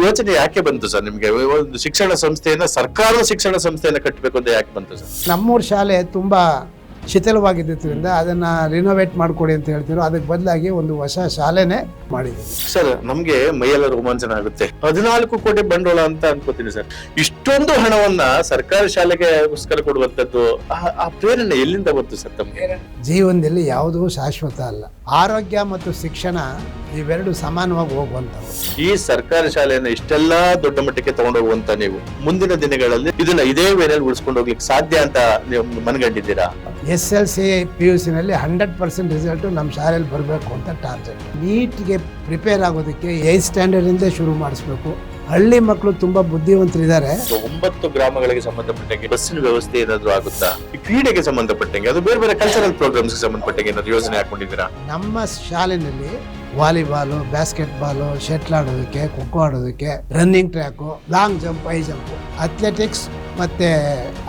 ಯೋಚನೆ ಯಾಕೆ ಬಂತು ಸರ್ ನಿಮ್ಗೆ? ಒಂದು ಶಿಕ್ಷಣ ಸಂಸ್ಥೆಯನ್ನ ಸರ್ಕಾರದ ಶಿಕ್ಷಣ ಸಂಸ್ಥೆಯನ್ನ ಕಟ್ಟಬೇಕು ಅಂತ ಯಾಕೆ ಬಂತು ಸರ್? ನಮ್ಮೂರ ಶಾಲೆ ತುಂಬ ಶಿಥಿಲವಾಗಿದ್ದರಿಂದ ಅದನ್ನು ರಿನೋವೇಟ್ ಮಾಡಿಕೊಡಿ ಅಂತ ಹೇಳ್ತಿರೋ ಅದಕ್ಕೆ ಬದಲಾಗಿ ಒಂದು ಹೊಸ ಶಾಲೆನೇ ಮಾಡಿದೆ ಸರ್ ನಮಗೆ ಮೈಯೆಲ್ಲ ರೋಮಾಂಚನ ಆಗುತ್ತೆ. ಹದಿನಾಲ್ಕು ಕೋಟಿ ಬಂಡವಾಳ ಅಂತ ಅನ್ಕೋತೀನಿ ಸರ್. ಇಷ್ಟೊಂದು ಹಣವನ್ನ ಸರ್ಕಾರಿ ಶಾಲೆಗೆಗೋಸ್ಕರ ಕೊಡುವಂತದ್ದು ಆ- ಆ ಪ್ರೇರಣೆ ಎಲ್ಲಿಂದ ಬಂತು ಸರ್ ತಮ್ಮ ಜೀವನದಲ್ಲಿ ಯಾವುದೂ ಶಾಶ್ವತ ಅಲ್ಲ. ಆರೋಗ್ಯ ಮತ್ತು ಶಿಕ್ಷಣ ಇವೆರಡು ಸಮಾನವಾಗಿ ಹೋಗುವಂತವು ಈ ಸರ್ಕಾರಿ ಶಾಲೆಯನ್ನು ಇಷ್ಟೆಲ್ಲ ದೊಡ್ಡ ಮಟ್ಟಕ್ಕೆ ತಗೊಂಡೋಗುವಂತ ನೀವು ಮುಂದಿನ ದಿನಗಳಲ್ಲಿ ಇದನ್ನ ಇದೇ ವೇಳೆಯಲ್ಲಿ ಉಳಿಸ್ಕೊಂಡು ಹೋಗ್ಲಿಕ್ಕೆ ಸಾಧ್ಯ ಅಂತ ನೀವು ಮನಗಂಡಿದ್ದೀರಾ? S L C P U ಸಿನಲ್ಲಿ hundred percent result ನಮ್ಮ ಶಾಲೆಯಲ್ಲಿ ಬರಬೇಕು ಅಂತ ಟಾರ್ಗೆಟ್ ನೀಟ್ಗೆ ಪ್ರಿಪೇರ್ ಆಗೋದಕ್ಕೆ ಏಯ್ತ್ ಸ್ಟ್ಯಾಂಡರ್ಡಿಂದ ಶುರು ಮಾಡಿಸ್ಬೇಕು. ಹಳ್ಳಿ ಮಕ್ಕಳು ತುಂಬಾ ಬುದ್ಧಿವಂತರಿದ್ದಾರೆ. ಒಂಬತ್ತು ಗ್ರಾಮಗಳಿಗೆ ಸಂಬಂಧಪಟ್ಟಂಗೆ ಬಸ್ಸಿನ ವ್ಯವಸ್ಥೆ ಏನಾದ್ರು ಆಗುತ್ತಾ? ಈ ಕ್ರೀಡೆಗೆ ಸಂಬಂಧಪಟ್ಟಂಗೆ ಅದು ಬೇರೆ ಬೇರೆ ಕಲ್ಚರಲ್ ಪ್ರೋಗ್ರಾಮ್ಸ್ ಸಂಬಂಧಪಟ್ಟಂಗೆ ಏನಾದ್ರು ಯೋಜನೆ ಹಾಕೊಂಡಿದ್ದೀರಾ ನಮ್ಮ ಶಾಲೆಯಲ್ಲಿ ವಾಲಿಬಾಲು ಬ್ಯಾಸ್ಕೆಟ್ ಬಾಲು ಶಟ್ಲ್ ಆಡೋದಕ್ಕೆ ಖೋಖೋ ಆಡೋದಕ್ಕೆ running track long jump high jump athletics ಮತ್ತು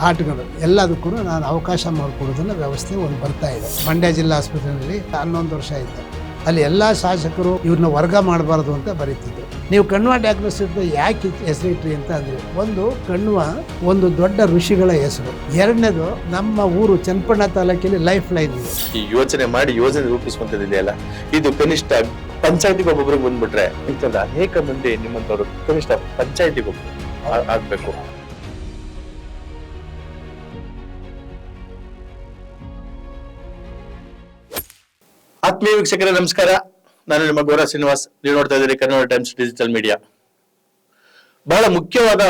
ಆಟಗಳು ಎಲ್ಲದಕ್ಕೂ ನಾನು ಅವಕಾಶ ಮಾಡಿಕೊಡೋದನ್ನ ವ್ಯವಸ್ಥೆ ಒಂದು ಬರ್ತಾ ಇದೆ. ಮಂಡ್ಯ ಜಿಲ್ಲಾ ಆಸ್ಪತ್ರೆಯಲ್ಲಿ ಹನ್ನೊಂದು ವರ್ಷ ಇದ್ದೆ ಅಲ್ಲಿ ಎಲ್ಲ ಶಾಸಕರು ಇವ್ರನ್ನ ವರ್ಗ ಮಾಡಬಾರ್ದು ಅಂತ ಬರೀತಿದ್ರು. ನೀವು ಕಣ್ವ ಡಯಾಗ್ನೋಸಿಸ್ ಯಾಕೆ ಹೆಸರಿಟ್ರಿ ಅಂತ ಅಂದ್ರೆ, ಒಂದು ಕಣ್ವ ಒಂದು ದೊಡ್ಡ ಋಷಿಗಳ ಹೆಸರು. ಎರಡನೇದು ನಮ್ಮ ಊರು ಚನ್ನಪಣ್ಣ ತಾಲೂಕಿನಲ್ಲಿ ಲೈಫ್ ಲೈನ್ ಇದೆ. ಈ ಯೋಚನೆ ಮಾಡಿ ಯೋಜನೆ ರೂಪಿಸುವಂತದ್ದಿದೆಯಲ್ಲ ಇದು ಕನಿಷ್ಠ ಪಂಚಾಯತಿಗೆ ಒಬ್ಬೊಬ್ರಿಗೆ ಬಂದ್ಬಿಟ್ರೆ ಅನೇಕ ಮಂದಿ ನಿಮ್ಮಂತವ್ರು ಕನಿಷ್ಠ ಪಂಚಾಯತಿಗೆ ಒಬ್ಬರು ಆಗ್ಬೇಕು. ಆತ್ಮೀಯ ವೀಕ್ಷಕರೇ, ನಮಸ್ಕಾರ. ನಾನು ನಿಮ್ಮ ಗೌರ ಶ್ರೀನಿವಾಸ್. ನೀವು ನೋಡ್ತಾ ಇದ್ದೀರಿ ಕನ್ನಡ ಟೈಮ್ಸ್ ಡಿಜಿಟಲ್ ಮೀಡಿಯಾ. ಬಹಳ ಮುಖ್ಯವಾದ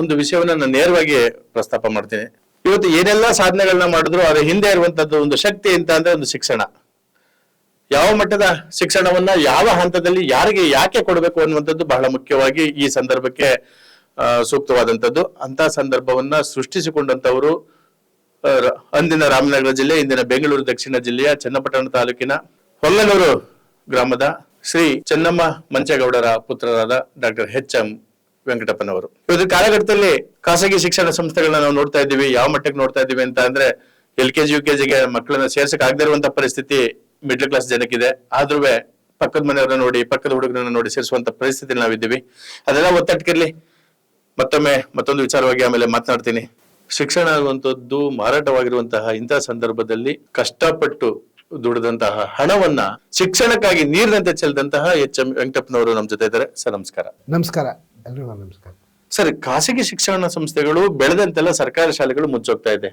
ಒಂದು ವಿಷಯವನ್ನ ನಾನು ನೇರವಾಗಿ ಪ್ರಸ್ತಾಪ ಮಾಡ್ತೀನಿ. ಇವತ್ತು ಏನೆಲ್ಲ ಸಾಧನೆಗಳನ್ನ ಮಾಡಿದ್ರು ಅದರ ಹಿಂದೆ ಇರುವಂತದ್ದು ಒಂದು ಶಕ್ತಿ ಅಂತ ಅಂದ್ರೆ ಒಂದು ಶಿಕ್ಷಣ. ಯಾವ ಮಟ್ಟದ ಶಿಕ್ಷಣವನ್ನ, ಯಾವ ಹಂತದಲ್ಲಿ ಯಾರಿಗೆ ಯಾಕೆ ಕೊಡಬೇಕು ಅನ್ನುವಂಥದ್ದು ಬಹಳ ಮುಖ್ಯವಾಗಿ ಈ ಸಂದರ್ಭಕ್ಕೆ ಸೂಕ್ತವಾದಂಥದ್ದು. ಅಂತ ಸಂದರ್ಭವನ್ನ ಸೃಷ್ಟಿಸಿಕೊಂಡಂತವರು ಅಂದಿನ ರಾಮನಗರ ಜಿಲ್ಲೆ, ಇಂದಿನ ಬೆಂಗಳೂರು ದಕ್ಷಿಣ ಜಿಲ್ಲೆಯ ಚನ್ನಪಟ್ಟಣ ತಾಲೂಕಿನ ಹೊಲ್ಲನೂರು ಗ್ರಾಮದ ಶ್ರೀ ಚೆನ್ನಮ್ಮ ಮಂಚೇಗೌಡರ ಪುತ್ರರಾದ ಡಾಕ್ಟರ್ ಎಚ್ ಎಂ ವೆಂಕಟಪ್ಪನವರು. ಇವತ್ತು ಕಾಲಘಟ್ಟದಲ್ಲಿ ಖಾಸಗಿ ಶಿಕ್ಷಣ ಸಂಸ್ಥೆಗಳನ್ನ ನಾವು ನೋಡ್ತಾ ಇದ್ದೀವಿ, ಯಾವ ಮಟ್ಟಕ್ಕೆ ನೋಡ್ತಾ ಇದ್ದೀವಿ ಅಂತ ಅಂದ್ರೆ L K G U K ಜಿಗೆ ಮಕ್ಕಳನ್ನ ಸೇರ್ಸಕ್ ಆಗದೆ ಇರುವಂತ ಪರಿಸ್ಥಿತಿ ಮಿಡ್ಲ್ ಕ್ಲಾಸ್ ಜನಕ್ಕಿದೆ. ಆದ್ರೂ ಪಕ್ಕದ ಮನೆಯವರನ್ನ ನೋಡಿ, ಪಕ್ಕದ ಹುಡುಗರನ್ನ ನೋಡಿ ಸೇರಿಸುವಂತ ಪರಿಸ್ಥಿತಿ ನಾವಿದ್ದೀವಿ. ಅದೆಲ್ಲ ಒತ್ತಟ್ಟಿಗಿರ್ಲಿ ಮತ್ತೊಮ್ಮೆ ಮತ್ತೊಂದು ವಿಚಾರವಾಗಿ ಆಮೇಲೆ ಮಾತನಾಡ್ತೀನಿ. ಶಿಕ್ಷಣ ಆಗುವಂಥದ್ದು ಮಾರಾಟವಾಗಿರುವಂತಹ ಇಂತಹ ಸಂದರ್ಭದಲ್ಲಿ ಕಷ್ಟಪಟ್ಟು ದುಡಿದಂತಹ ಹಣವನ್ನ ಶಿಕ್ಷಣಕ್ಕಾಗಿ ನೀರಿನಂತೆ ಚೆಲ್ದಂತಹ ಎಚ್ ಎಂ ವೆಂಕಟಪ್ಪನವರು ನಮ್ಮ ಜೊತೆ ಇದ್ದಾರೆ. ಸರ್ ನಮಸ್ಕಾರ. ನಮಸ್ಕಾರ. ಎಲ್ರಿಗೂ ನಮಸ್ಕಾರ. ಸರ್ ಖಾಸಗಿ ಶಿಕ್ಷಣ ಸಂಸ್ಥೆಗಳು ಬೆಳೆದಂತೆಲ್ಲ ಸರ್ಕಾರಿ ಶಾಲೆಗಳು ಮುಚ್ಚೋಗ್ತಾ ಇದೆ.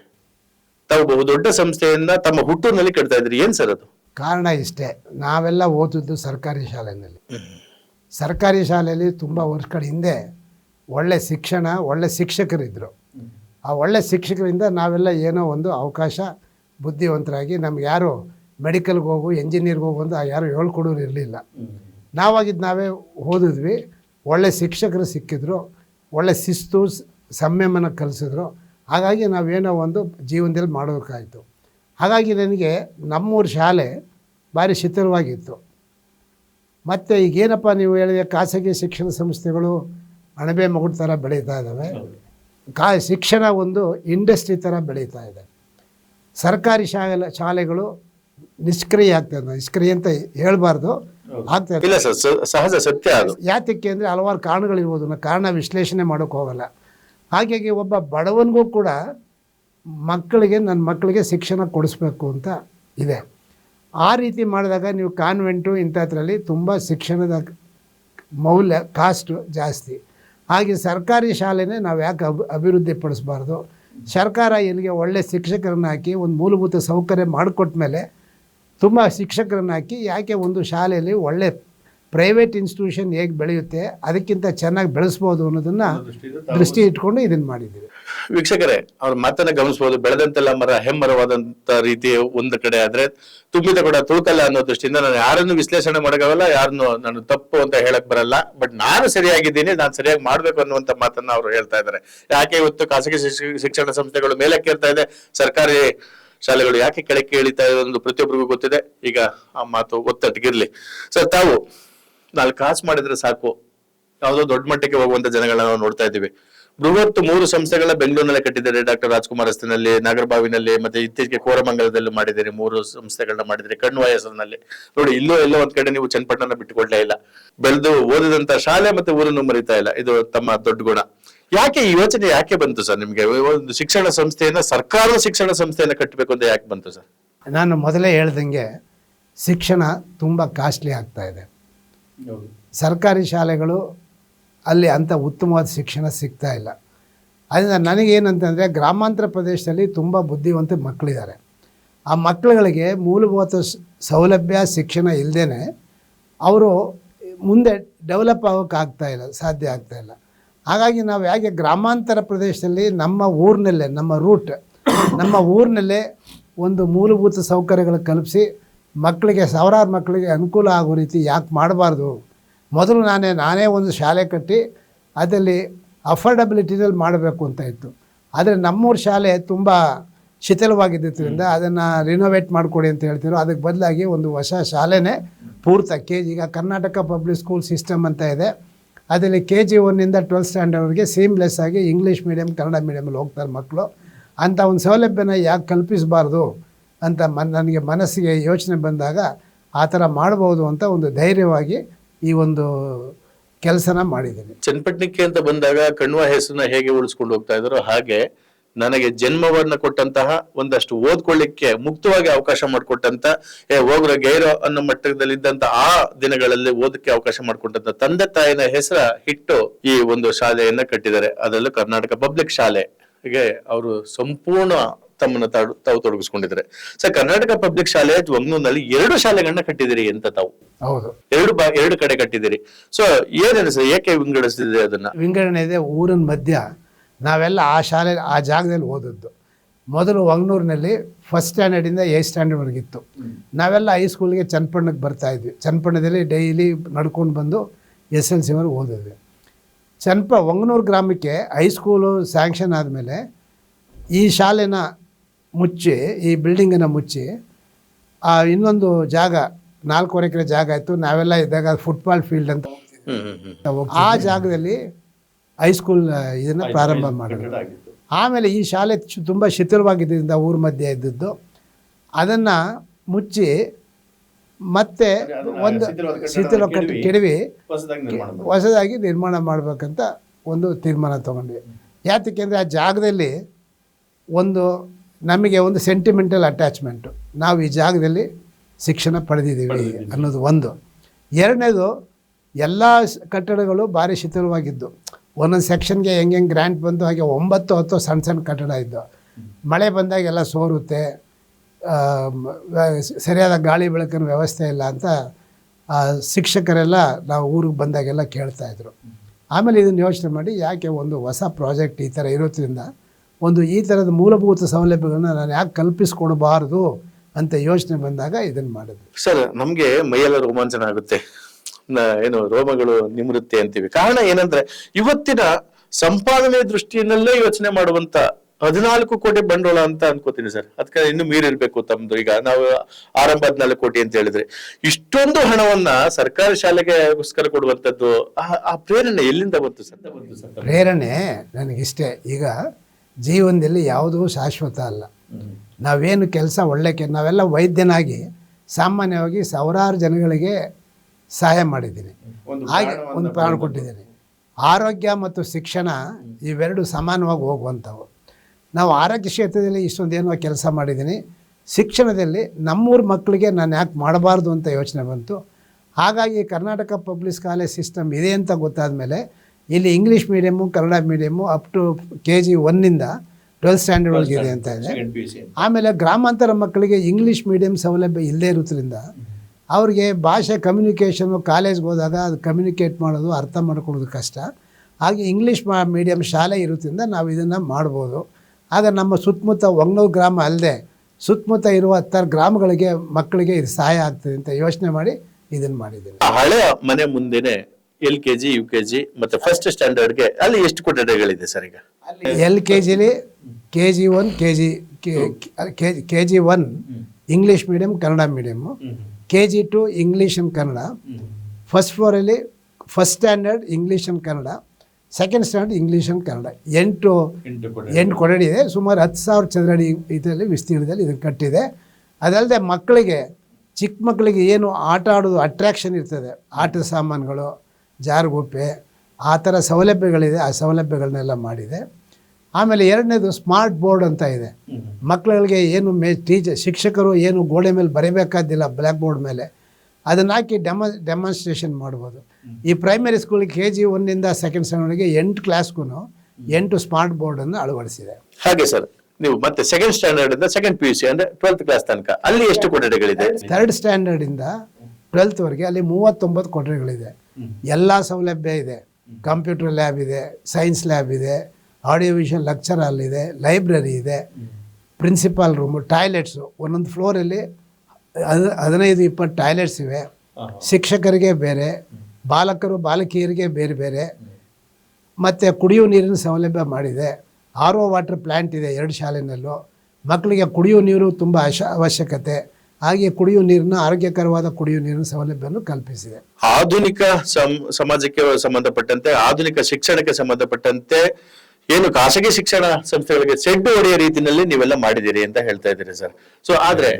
ತಾವು ಬಹುದೊಡ್ಡ ಸಂಸ್ಥೆಯನ್ನ ತಮ್ಮ ಹುಟ್ಟೂರಿನಲ್ಲಿ ಕಟ್ತಾ ಇದ್ರಿ ಏನ್ ಸರ್ ಅದು? ಕಾರಣ ಇಷ್ಟೇ. ನಾವೆಲ್ಲ ಓದಿದ್ದು ಸರ್ಕಾರಿ ಶಾಲೆಯಲ್ಲಿ. ಸರ್ಕಾರಿ ಶಾಲೆಯಲ್ಲಿ ತುಂಬ ವರ್ಷಗಳ ಹಿಂದೆ ಒಳ್ಳೆ ಶಿಕ್ಷಣ ಒಳ್ಳೆ ಶಿಕ್ಷಕರಿದ್ದರು ಆ ಒಳ್ಳೆ ಶಿಕ್ಷಕರಿಂದ ನಾವೆಲ್ಲ ಏನೋ ಒಂದು ಅವಕಾಶ ಬುದ್ಧಿವಂತರಾಗಿ ನಮ್ಗೆ ಯಾರು ಮೆಡಿಕಲ್ಗೆ ಹೋಗು ಎಂಜಿನಿಯರ್ಗೆ ಹೋಗು ಅಂತ ಯಾರು ಹೇಳ್ಕೊಡೋರು ಇರಲಿಲ್ಲ. ನಾವಾಗಿದ್ದು ನಾವೇ ಓದಿದ್ವಿ, ಒಳ್ಳೆ ಶಿಕ್ಷಕರು ಸಿಕ್ಕಿದ್ರು, ಒಳ್ಳೆ ಶಿಸ್ತು ಸಂಯಮನ ಕಲಿಸಿದ್ರು. ಹಾಗಾಗಿ ನಾವೇನೋ ಒಂದು ಜೀವನದಲ್ಲಿ ಮಾಡೋದಕ್ಕಾಯಿತು ಹಾಗಾಗಿ ನನಗೆ ನಮ್ಮೂರ ಶಾಲೆ ಭಾರಿ ಶಿಥಿಲವಾಗಿತ್ತು. ಮತ್ತು ಈಗೇನಪ್ಪ ನೀವು ಹೇಳಿದ ಖಾಸಗಿ ಶಿಕ್ಷಣ ಸಂಸ್ಥೆಗಳು ಅಣಬೆ ಮಗುಡ್ ಥರ ಬೆಳೀತಾ ಇದ್ದಾವೆ ಕಾ ಶಿಕ್ಷಣ ಒಂದು ಇಂಡಸ್ಟ್ರಿ ಥರ ಬೆಳೀತಾ ಇದೆ. ಸರ್ಕಾರಿ ಶಾಲೆ ಶಾಲೆಗಳು ನಿಷ್ಕ್ರಿಯ ಆಗ್ತದೆ ನಿಷ್ಕ್ರಿಯ ಅಂತ ಹೇಳಬಾರ್ದು. ಆಗ್ತಾ ಇಲ್ಲ ಸಹಜ ಸತ್ಯ ಯಾತಕ್ಕೆ ಅಂದರೆ ಹಲವಾರು ಕಾರಣಗಳಿರ್ಬೋದು. ನಾವು ಕಾರಣ ವಿಶ್ಲೇಷಣೆ ಮಾಡೋಕ್ಕೆ ಹೋಗಲ್ಲ. ಹಾಗಾಗಿ ಒಬ್ಬ ಬಡವನಿಗೂ ಕೂಡ ಮಕ್ಕಳಿಗೆ ನನ್ನ ಮಕ್ಕಳಿಗೆ ಶಿಕ್ಷಣ ಕೊಡಿಸ್ಬೇಕು ಅಂತ ಇದೆ. ಆ ರೀತಿ ಮಾಡಿದಾಗ ನೀವು ಕಾನ್ವೆಂಟು ಇಂಥದ್ರಲ್ಲಿ ತುಂಬ ಶಿಕ್ಷಣದ ಮೌಲ್ಯ ಕಾಸ್ಟು ಜಾಸ್ತಿ. ಹಾಗೆ ಸರ್ಕಾರಿ ಶಾಲೆನೇ ನಾವು ಯಾಕೆ ಅಭಿ ಅಭಿವೃದ್ಧಿ ಪಡಿಸ್ಬಾರ್ದು ಸರ್ಕಾರ ಇಲ್ಲಿಗೆ ಒಳ್ಳೆ ಶಿಕ್ಷಕರನ್ನ ಹಾಕಿ ಒಂದು ಮೂಲಭೂತ ಸೌಕರ್ಯ ಮಾಡಿಕೊಟ್ಟ ಮೇಲೆ ತುಂಬ ಶಿಕ್ಷಕರನ್ನ ಹಾಕಿ ಯಾಕೆ ಒಂದು ಶಾಲೆಯಲ್ಲಿ ಒಳ್ಳೆ ಪ್ರೈವೇಟ್ ಇನ್ಸ್ಟಿಟ್ಯೂಷನ್ ಹೇಗೆ ಬೆಳೆಯುತ್ತೆ ಅದಕ್ಕಿಂತ ಚೆನ್ನಾಗಿ ಬೆಳೆಸ್ಬೋದು ಅನ್ನೋದನ್ನು ದೃಷ್ಟಿ ಇಟ್ಕೊಂಡು ಇದನ್ನು ಮಾಡಿದ್ದೀವಿ. ವೀಕ್ಷಕರೇ ಅವ್ರ ಮಾತನ್ನ ಗಮನಿಸಬಹುದು ಬೆಳೆದಂತೆಲ್ಲ ಮರ ಹೆಮ್ಮರವಾದಂತ ರೀತಿ ಒಂದು ಕಡೆ ಆದ್ರೆ ತುಂಬಿದ ಕೂಡ ತುಳುಕಲ್ಲ ಅನ್ನೋ ದೃಷ್ಟಿಯಿಂದ ನಾನು ಯಾರನ್ನು ವಿಶ್ಲೇಷಣೆ ಮಾಡೋಕ್ಕಾಗಲ್ಲ ಯಾರನ್ನು ನಾನು ತಪ್ಪು ಅಂತ ಹೇಳಕ್ ಬರಲ್ಲ. ಬಟ್ ನಾನು ಸರಿಯಾಗಿದ್ದೀನಿ ನಾನು ಸರಿಯಾಗಿ ಮಾಡ್ಬೇಕು ಅನ್ನುವಂತ ಮಾತನ್ನ ಅವರು ಹೇಳ್ತಾ ಇದ್ದಾರೆ. ಯಾಕೆ ಇವತ್ತು ಖಾಸಗಿ ಶಿಕ್ಷ- ಶಿಕ್ಷಣ ಸಂಸ್ಥೆಗಳು ಮೇಲಕ್ಕೆ ಇರ್ತಾ ಇದೆ? ಸರ್ಕಾರಿ ಶಾಲೆಗಳು ಯಾಕೆ ಕೆಳಕ್ಕೆ ಇಳಿತಾ ಇದೆ ಒಂದು ಪ್ರತಿಯೊಬ್ಬರಿಗೂ ಗೊತ್ತಿದೆ. ಈಗ ಆ ಮಾತು ಒತ್ತಟ್ಟಿಗಿರ್ಲಿ ಸರ್ ತಾವು ನಾಲ್ಕು ಕಾಸು ಮಾಡಿದ್ರೆ ಸಾಕು. ಯಾವುದೋ ದೊಡ್ಡ ಮಟ್ಟಕ್ಕೆ ಹೋಗುವಂತ ಜನಗಳನ್ನ ನಾವು ನೋಡ್ತಾ ಇದ್ದೀವಿ. ಬೃಹತ್ ಮೂರು ಸಂಸ್ಥೆಗಳ ಬೆಂಗಳೂರಿನಲ್ಲಿ ಕಟ್ಟಿದ್ದಾರೆ ಡಾಕ್ಟರ್ ರಾಜ್ಕುಮಾರ್ ರಸ್ತೆನಲ್ಲಿ ನಾಗರಬಾವಿನಲ್ಲಿ, ಮತ್ತೆ ಇತ್ತೀಚೆಗೆ ಕೋರಮಂಗಲದಲ್ಲೂ ಮಾಡಿದ್ದೀರಿ ಮೂರು ಸಂಸ್ಥೆಗಳನ್ನ ಮಾಡಿದಿರಿ ಕಣ್ವಾಯ ಹೆಸರಿನಲ್ಲಿ ನೋಡಿ, ಇಲ್ಲೂ ಎಲ್ಲೋ ಒಂದ್ ಕಡೆ ನೀವು ಚನ್ನಪಟ್ಟಣ ಬಿಟ್ಟುಕೊಳ್ಳೇ ಇಲ್ಲ. ಬೆಳೆದು ಓದಿದಂತ ಶಾಲೆ ಮತ್ತೆ ಊರನ್ನು ಮರಿತಾ ಇಲ್ಲ. ಇದು ತಮ್ಮ ದೊಡ್ಡ ಗುಣ. ಯಾಕೆ ಈ ಯೋಚನೆ ಯಾಕೆ ಬಂತು ಸರ್ ನಿಮ್ಗೆ? ಒಂದು ಶಿಕ್ಷಣ ಸಂಸ್ಥೆಯನ್ನ, ಸರ್ಕಾರದ ಶಿಕ್ಷಣ ಸಂಸ್ಥೆಯನ್ನ ಕಟ್ಟಬೇಕು ಅಂತ ಯಾಕೆ ಬಂತು ಸರ್? ನಾನು ಮೊದಲೇ ಹೇಳ್ದಂಗೆ ಶಿಕ್ಷಣ ತುಂಬಾ ಕಾಸ್ಟ್ಲಿ ಆಗ್ತಾ ಇದೆ. ಸರ್ಕಾರಿ ಶಾಲೆಗಳು ಅಲ್ಲಿ ಅಂಥ ಉತ್ತಮವಾದ ಶಿಕ್ಷಣ ಸಿಗ್ತಾ ಇಲ್ಲ. ಅದರಿಂದ ನನಗೇನಂತಂದರೆ ಗ್ರಾಮಾಂತರ ಪ್ರದೇಶದಲ್ಲಿ ತುಂಬ ಬುದ್ಧಿವಂತ ಮಕ್ಕಳಿದ್ದಾರೆ. ಆ ಮಕ್ಕಳುಗಳಿಗೆ ಮೂಲಭೂತ ಸೌಲಭ್ಯ, ಶಿಕ್ಷಣ ಇಲ್ಲದೇ ಅವರು ಮುಂದೆ ಡೆವಲಪ್ ಆಗೋಕ್ಕಾಗ್ತಾ ಇಲ್ಲ, ಸಾಧ್ಯ ಆಗ್ತಾ ಇಲ್ಲ. ಹಾಗಾಗಿ ನಾವು ಹೇಗೆ ಗ್ರಾಮಾಂತರ ಪ್ರದೇಶದಲ್ಲಿ ನಮ್ಮ ಊರಿನಲ್ಲೇ, ನಮ್ಮ ರೂಟ್, ನಮ್ಮ ಊರಿನಲ್ಲೇ ಒಂದು ಮೂಲಭೂತ ಸೌಕರ್ಯಗಳು ಕಲ್ಪಿಸಿ ಮಕ್ಕಳಿಗೆ ಸಾವಿರಾರು ಮಕ್ಕಳಿಗೆ ಅನುಕೂಲ ಆಗೋ ರೀತಿ ಯಾಕೆ ಮಾಡಬಾರ್ದು? ಮೊದಲು ನಾನೇ ನಾನೇ ಒಂದು ಶಾಲೆ ಕಟ್ಟಿ ಅದರಲ್ಲಿ ಅಫೋರ್ಡಬಿಲಿಟಿನಲ್ಲಿ ಮಾಡಬೇಕು ಅಂತ ಇತ್ತು. ಆದರೆ ನಮ್ಮೂರ ಶಾಲೆ ತುಂಬ ಶಿಥಿಲವಾಗಿದ್ದರಿಂದ ಅದನ್ನು ರಿನೋವೇಟ್ ಮಾಡಿಕೊಡಿ ಅಂತ ಹೇಳ್ತಿದ್ರು. ಅದಕ್ಕೆ ಬದಲಾಗಿ ಒಂದು ಹೊಸ ಶಾಲೆನೇ ಪೂರ್ತ ಕೆ ಜಿ ಈಗ ಕರ್ನಾಟಕ ಪಬ್ಲಿಕ್ ಸ್ಕೂಲ್ ಸಿಸ್ಟಮ್ ಅಂತ ಇದೆ. ಅದರಲ್ಲಿ ಕೆ ಜಿ ಒನ್ನಿಂದ ಟ್ವೆಲ್ತ್ ಸ್ಟ್ಯಾಂಡರ್ಡ್ವರೆಗೆ ಸೇಮ್ಲೆಸ್ ಆಗಿ ಇಂಗ್ಲೀಷ್ ಮೀಡಿಯಮ್ ಕನ್ನಡ ಮೀಡಿಯಮಲ್ಲಿ ಹೋಗ್ತಾರೆ ಮಕ್ಕಳು ಅಂಥ ಒಂದು ಸೌಲಭ್ಯನ ಯಾಕೆ ಕಲ್ಪಿಸಬಾರ್ದು? ಅಂತ ಮನ್, ನನಗೆ ಮನಸ್ಸಿಗೆ ಯೋಚನೆ ಬಂದಾಗ ಆ ಥರ ಮಾಡ್ಬೋದು ಅಂತ ಒಂದು ಧೈರ್ಯವಾಗಿ ಈ ಒಂದು ಕೆಲಸನ ಮಾಡಿದ್ದೀನಿ. ಚನ್ನಪಟ್ಟಣಕ್ಕೆ ಅಂತ ಬಂದಾಗ ಕಣ್ವ ಹೆಸರನ್ನ ಹೇಗೆ ಉಳಿಸ್ಕೊಂಡು ಹೋಗ್ತಾ ಇದ್ರು ಹಾಗೆ ನನಗೆ ಜನ್ಮವನ್ನ ಕೊಟ್ಟಂತಹ ಒಂದಷ್ಟು ಓದ್ಕೊಳ್ಳಿಕ್ಕೆ ಮುಕ್ತವಾಗಿ ಅವಕಾಶ ಮಾಡಿಕೊಟ್ಟಂತ, ಏ ಹೋಗ್ರ ಗೈರೋ ಅನ್ನೋ ಮಟ್ಟದಲ್ಲಿದ್ದಂತ ಆ ದಿನಗಳಲ್ಲಿ ಓದಕ್ಕೆ ಅವಕಾಶ ಮಾಡಿಕೊಟ್ಟಂತ ತಂದೆ ತಾಯಿನ ಹೆಸರ ಹಿಟ್ಟು ಈ ಒಂದು ಶಾಲೆಯನ್ನ ಕಟ್ಟಿದ್ದಾರೆ. ಅದರಲ್ಲೂ ಕರ್ನಾಟಕ ಪಬ್ಲಿಕ್ ಶಾಲೆ ಹೀಗೆ ಅವರು ಸಂಪೂರ್ಣ ತಮ್ಮನ್ನ ತಾಡು ತಾವು ತೊಡಗಿಸ್ಕೊಂಡಿದ್ದಾರೆ. ಸರ್ ಕರ್ನಾಟಕ ಪಬ್ಲಿಕ್ ಶಾಲೆ ಒಂಗ್ನೂರ್ನಲ್ಲಿ ಎರಡು ಶಾಲೆಗಳನ್ನ ಕಟ್ಟಿದಿರಿ ಅಂತ ತಾವು. ಹೌದು. ಎರಡು ಬಾ ಎರಡು ಕಡೆ ಕಟ್ಟಿದಿರಿ ಸೊ ಏನೇನು ಸರ್ ಏಕೆ ವಿಂಗಡಿಸಿದೆ ಅದನ್ನ? ವಿಂಗಡಣೆ ಇದೆ ಊರಿನ ಮಧ್ಯ ನಾವೆಲ್ಲ ಆ ಶಾಲೆ ಆ ಜಾಗದಲ್ಲಿ ಓದದ್ದು. ಮೊದಲು ಒಂಗ್ನೂರಿನಲ್ಲಿ ಫಸ್ಟ್ ಸ್ಟ್ಯಾಂಡರ್ಡಿಂದ ಏಟ್ ಸ್ಟ್ಯಾಂಡರ್ಡ್ವರೆಗಿತ್ತು ನಾವೆಲ್ಲ ಹೈಸ್ಕೂಲ್ಗೆ ಚನ್ನಪಣ್ಣಕ್ಕೆ ಬರ್ತಾ ಇದ್ವಿ. ಚನ್ನಪಣ್ಣದಲ್ಲಿ ಡೈಲಿ ನಡ್ಕೊಂಡು ಬಂದು ಎಸ್ ಎಲ್ ಸಿವರೆಗೆ ಓದಿದ್ವಿ. ಚನ್ನಪ ಒಂಗನೂರು ಗ್ರಾಮಕ್ಕೆ ಹೈಸ್ಕೂಲು ಸ್ಯಾಂಕ್ಷನ್ ಆದಮೇಲೆ ಈ ಶಾಲೆನ ಮುಚ್ಚಿ ಈ ಬಿಲ್ಡಿಂಗನ್ನು ಮುಚ್ಚಿ ಆ ಇನ್ನೊಂದು ಜಾಗ ನಾಲ್ಕೂವರೆ ಎಕರೆ ಜಾಗ ಇತ್ತು ನಾವೆಲ್ಲ ಇದ್ದಾಗ ಫುಟ್ಬಾಲ್ ಫೀಲ್ಡ್ ಅಂತ ಆ ಜಾಗದಲ್ಲಿ ಹೈಸ್ಕೂಲ್ ಇದನ್ನು ಪ್ರಾರಂಭ ಮಾಡಿದ್ರು ಆಮೇಲೆ ಈ ಶಾಲೆ ತುಂಬ ಶಿಥಿಲವಾಗಿದ್ದರಿಂದ ಊರ ಮಧ್ಯೆ ಇದ್ದದ್ದು. ಅದನ್ನು ಮುಚ್ಚಿ ಮತ್ತೆ ಒಂದು ಶಿಥಿಲ ಕಟ್ಟು ಕೆಡವಿ ಹೊಸದಾಗಿ ನಿರ್ಮಾಣ ಮಾಡಬೇಕಂತ ಒಂದು ತೀರ್ಮಾನ ತಗೊಂಡ್ವಿ. ಯಾತಕ್ಕೆ ಅಂದರೆ ಆ ಜಾಗದಲ್ಲಿ ಒಂದು ನಮಗೆ ಒಂದು ಸೆಂಟಿಮೆಂಟಲ್ ಅಟ್ಯಾಚ್ಮೆಂಟು ನಾವು ಈ ಜಾಗದಲ್ಲಿ ಶಿಕ್ಷಣ ಪಡೆದಿದ್ದೀವಿ ಅನ್ನೋದು ಒಂದು. ಎರಡನೇದು ಎಲ್ಲ ಕಟ್ಟಡಗಳು ಭಾರಿ ಶಿಥಿಲವಾಗಿದ್ದು. ಒಂದೊಂದು ಸೆಕ್ಷನ್ಗೆ ಹೆಂಗೆ ಹೆಂಗೆ ಗ್ರ್ಯಾಂಟ್ ಬಂತು ಹಾಗೆ ಒಂಬತ್ತು ಹತ್ತು ಸಣ್ಣ ಸಣ್ಣ ಕಟ್ಟಡ ಇದ್ದು ಮಳೆ ಬಂದಾಗ ಎಲ್ಲ ಸೋರುತ್ತೆ. ಸರಿಯಾದ ಗಾಳಿ ಬೆಳಕಿನ ವ್ಯವಸ್ಥೆ ಇಲ್ಲ ಅಂತ ಶಿಕ್ಷಕರೆಲ್ಲ ನಾವು ಊರಿಗೆ ಬಂದಾಗೆಲ್ಲ ಕೇಳ್ತಾಯಿದ್ರು ಆಮೇಲೆ ಇದನ್ನು ಯೋಚನೆ ಮಾಡಿ ಯಾಕೆ ಒಂದು ಹೊಸ ಪ್ರಾಜೆಕ್ಟ್ ಈ ಥರ ಇರೋದ್ರಿಂದ ಒಂದು ಈ ಥರದ ಮೂಲಭೂತ ಸೌಲಭ್ಯಗಳನ್ನ ನಾನು ಯಾಕೆ ಕಲ್ಪಿಸ್ಕೊಡಬಾರದು ಅಂತ ಯೋಚನೆ ಬಂದಾಗ ಇದನ್ನು ಮಾಡಿದ್ವಿ. ಸರ್ ನಮಗೆ ಮೈಯೆಲ್ಲ ರೋಮಾಂಚನ ಆಗುತ್ತೆ. ಏನು ರೋಮಗಳು ನಿಮೃತ್ತೆ ಅಂತೀವಿ. ಕಾರಣ ಏನಂದ್ರೆ ಇವತ್ತಿನ ಸಂಪಾದನೆ ದೃಷ್ಟಿಯನ್ನಲ್ಲೇ ಯೋಚನೆ ಮಾಡುವಂತ ಹದಿನಾಲ್ಕು ಕೋಟಿ ಬಂಡವಾಳ ಅಂತ ಅನ್ಕೋತೀನಿ ಸರ್. ಅದಕ್ಕೆ ಇನ್ನು ಮೀರಿರ್ಬೇಕು ತಮ್ದು. ಈಗ ನಾವು ಆರಂಭ ಹದಿನಾಲ್ಕು ಕೋಟಿ ಅಂತ ಹೇಳಿದ್ರೆ ಇಷ್ಟೊಂದು ಹಣವನ್ನ ಸರ್ಕಾರಿ ಶಾಲೆಗೆಗೋಸ್ಕರ ಕೊಡುವಂತದ್ದು ಆ- ಆ ಪ್ರೇರಣೆ ಎಲ್ಲಿಂದ ಬಂತು ಸರ್? ಪ್ರೇರಣೆ ನನಗಿಷ್ಟೇ. ಈಗ ಜೀವನದಲ್ಲಿ ಯಾವುದೂ ಶಾಶ್ವತ ಅಲ್ಲ. ನಾವೇನು ಕೆಲಸ ಒಳ್ಳೆ ಕೆ ನಾವೆಲ್ಲ ವೈದ್ಯನಾಗಿ ಸಾಮಾನ್ಯವಾಗಿ ಸಾವಿರಾರು ಜನಗಳಿಗೆ ಸಹಾಯ ಮಾಡಿದ್ದೀನಿ. ಹಾಗೆ ಒಂದು ಪ್ರಾಣ ಕೊಟ್ಟಿದ್ದೀನಿ. ಆರೋಗ್ಯ ಮತ್ತು ಶಿಕ್ಷಣ ಇವೆರಡು ಸಮಾನವಾಗಿ ಹೋಗುವಂಥವು. ನಾವು ಆರೋಗ್ಯ ಕ್ಷೇತ್ರದಲ್ಲಿ ಇಷ್ಟೊಂದು ಏನೋ ಕೆಲಸ ಮಾಡಿದ್ದೀನಿ. ಶಿಕ್ಷಣದಲ್ಲಿ ನಮ್ಮೂರ ಮಕ್ಕಳಿಗೆ ನಾನು ಯಾಕೆ ಮಾಡಬಾರ್ದು ಅಂತ ಯೋಚನೆ ಬಂತು. ಹಾಗಾಗಿ ಕರ್ನಾಟಕ ಪಬ್ಲಿಕ್ ಕಾಲೇಜ್ ಸಿಸ್ಟಮ್ ಇದೆ ಅಂತ ಗೊತ್ತಾದ ಮೇಲೆ ಇಲ್ಲಿ English medium Kannada medium up to K G ಒನ್ನಿಂದ twelfth ಸ್ಟ್ಯಾಂಡರ್ಡ್ವರೆಗೆ ಇದೆ ಅಂತ ಇದೆ. ಆಮೇಲೆ ಗ್ರಾಮಾಂತರ ಮಕ್ಕಳಿಗೆ ಇಂಗ್ಲೀಷ್ ಮೀಡಿಯಮ್ ಸೌಲಭ್ಯ ಇಲ್ಲದೇ ಇರೋದ್ರಿಂದ ಅವ್ರಿಗೆ ಭಾಷೆ ಕಮ್ಯುನಿಕೇಷನು ಕಾಲೇಜ್ಗೆ ಹೋದಾಗ ಅದು ಕಮ್ಯುನಿಕೇಟ್ ಮಾಡೋದು ಅರ್ಥ ಮಾಡ್ಕೊಳ್ಳೋದು ಕಷ್ಟ. ಹಾಗೆ ಇಂಗ್ಲೀಷ್ ಮಾ ಮೀಡಿಯಮ್ ಶಾಲೆ ಇರೋದ್ರಿಂದ ನಾವು ಇದನ್ನು ಮಾಡ್ಬೋದು. ಆಗ ನಮ್ಮ ಸುತ್ತಮುತ್ತ ಒಂಗ್ನೂರು ಗ್ರಾಮ ಅಲ್ಲದೆ ಸುತ್ತಮುತ್ತ ಇರುವ ಹತ್ತಾರು ಗ್ರಾಮಗಳಿಗೆ ಮಕ್ಕಳಿಗೆ ಇದು ಸಹಾಯ ಆಗ್ತದೆ ಅಂತ ಯೋಚನೆ ಮಾಡಿ ಇದನ್ನು ಮಾಡಿದ್ದೀನಿ ಹಳೆಯ ಹಳೆ ಮನೆ ಮುಂದೆನೆ L K G U K G ಮತ್ತೆ ಫಸ್ಟ್ ಸ್ಟ್ಯಾಂಡರ್ಡ್ಗೆ ಅಲ್ಲಿ ಎಷ್ಟು ಕೊಠಡಿಗಳಿದೆ ಸರ್ ಈಗ? L K ಜಿಲಿ K G one K G K G one English medium Kannada medium K G two English and Kannada. First ಫ್ಲೋರಲ್ಲಿ first standard English and Kannada. Second standard English and Kannada. ಎಂಟು ಎಂಟು ಕೊಠಡಿ. ಇದೆ. ಸುಮಾರು ಹತ್ತು ಸಾವಿರ ಚದರಡಿ ಇದರಲ್ಲಿ ವಿಸ್ತೀರ್ಣದಲ್ಲಿ ಇದನ್ನು ಕಟ್ಟಿದೆ. ಅದಲ್ಲದೆ ಮಕ್ಕಳಿಗೆ ಚಿಕ್ಕ ಮಕ್ಕಳಿಗೆ ಏನು ಆಟ ಆಡೋದು ಅಟ್ರಾಕ್ಷನ್ ಇರ್ತದೆ. ಆಟದ ಸಾಮಾನುಗಳು ಜಾರುಗುಪ್ಪೆ ಆ ಥರ ಸೌಲಭ್ಯಗಳಿದೆ ಆ ಸೌಲಭ್ಯಗಳನ್ನೆಲ್ಲ ಮಾಡಿದೆ. ಆಮೇಲೆ ಎರಡನೇದು ಸ್ಮಾರ್ಟ್ ಬೋರ್ಡ್ ಅಂತ ಇದೆ. ಮಕ್ಕಳಿಗೆ ಏನು ಮೇ ಟೀಚರ್ ಶಿಕ್ಷಕರು ಏನು ಗೋಡೆ ಮೇಲೆ ಬರೀಬೇಕಾದಿಲ್ಲ ಬ್ಲ್ಯಾಕ್ ಬೋರ್ಡ್ ಮೇಲೆ ಅದನ್ನು ಹಾಕಿ ಡೆಮ ಡೆಮಾನ್ಸ್ಟ್ರೇಷನ್ ಮಾಡ್ಬೋದು. ಈ ಪ್ರೈಮರಿ ಸ್ಕೂಲಿಗೆ ಕೆ ಜಿ ಒನ್ನಿಂದ ಸೆಕೆಂಡ್ ಸ್ಟ್ಯಾಂಡರ್ಡ್ಗೆ ಎಂಟು ಕ್ಲಾಸ್ಗೂ ಎಂಟು ಸ್ಮಾರ್ಟ್ ಬೋರ್ಡನ್ನು ಅಳವಡಿಸಿದೆ. ಹಾಗೆ ಸರ್ ನೀವು ಮತ್ತೆ ಸೆಕೆಂಡ್ ಸ್ಟ್ಯಾಂಡರ್ಡ್ ಇಂದ ಸೆಕೆಂಡ್ ಪಿ ಯು ಸಿ ಅಂದ್ರೆ ಟ್ವೆಲ್ತ್ ಕ್ಲಾಸ್ ತನಕ ಅಲ್ಲಿ ಎಷ್ಟು ಕೊಠಡಿಗಳಿದೆ? ಥರ್ಡ್ ಸ್ಟ್ಯಾಂಡರ್ಡಿಂದ ಟ್ವೆಲ್ತ್ವರೆಗೆ ಅಲ್ಲಿ ಮೂವತ್ತೊಂಬತ್ತು ಕೊಠಡಿಗಳಿದೆ. ಎಲ್ಲ ಸೌಲಭ್ಯ ಇದೆ. ಕಂಪ್ಯೂಟರ್ ಲ್ಯಾಬ್ ಇದೆ ಸೈನ್ಸ್ ಲ್ಯಾಬ್ ಇದೆ ಆಡಿಯೋ ವಿಷನ್ ಲೆಕ್ಚರ್ ಹಾಲ್ ಇದೆ ಲೈಬ್ರರಿ ಇದೆ ಪ್ರಿನ್ಸಿಪಾಲ್ ರೂಮು ಟಾಯ್ಲೆಟ್ಸು ಒಂದೊಂದು ಫ್ಲೋರಲ್ಲಿ ಅದು ಹದಿನೈದು ಇಪ್ಪತ್ತು ಟಾಯ್ಲೆಟ್ಸ್ ಇವೆ. ಶಿಕ್ಷಕರಿಗೆ ಬೇರೆ ಬಾಲಕರು ಬಾಲಕಿಯರಿಗೆ ಬೇರೆ ಬೇರೆ. ಮತ್ತು ಕುಡಿಯುವ ನೀರಿನ ಸೌಲಭ್ಯ ಮಾಡಿದೆ. ಆರ್ ಒ ವಾಟರ್ ಪ್ಲ್ಯಾಂಟ್ ಇದೆ ಎರಡು ಶಾಲೆಯಲ್ಲೂ ಮಕ್ಕಳಿಗೆ ಕುಡಿಯುವ ನೀರು ತುಂಬ ಅಶ ಅವಶ್ಯಕತೆ. ಹಾಗೆ ಕುಡಿಯುವ ನೀರಿನ ಆರೋಗ್ಯಕರವಾದ ಕುಡಿಯುವ ನೀರಿನ ಸೌಲಭ್ಯವನ್ನು ಕಲ್ಪಿಸಿದೆ. ಆಧುನಿಕ ಸಮಾಜಕ್ಕೆ ಸಂಬಂಧಪಟ್ಟಂತೆ ಆಧುನಿಕ ಶಿಕ್ಷಣಕ್ಕೆ ಸಂಬಂಧಪಟ್ಟಂತೆ ಏನು ಖಾಸಗಿ ಶಿಕ್ಷಣ ಸಂಸ್ಥೆಗಳಿಗೆ ಸೆಡ್ಡು ಹೊಡೆಯ ರೀತಿಯಲ್ಲಿ ನೀವೆಲ್ಲ ಮಾಡಿದಿರಿ ಅಂತ ಹೇಳ್ತಾ ಇದ್ದೀರಿ ಸರ್. ಸೊ ಆದ್ರೆ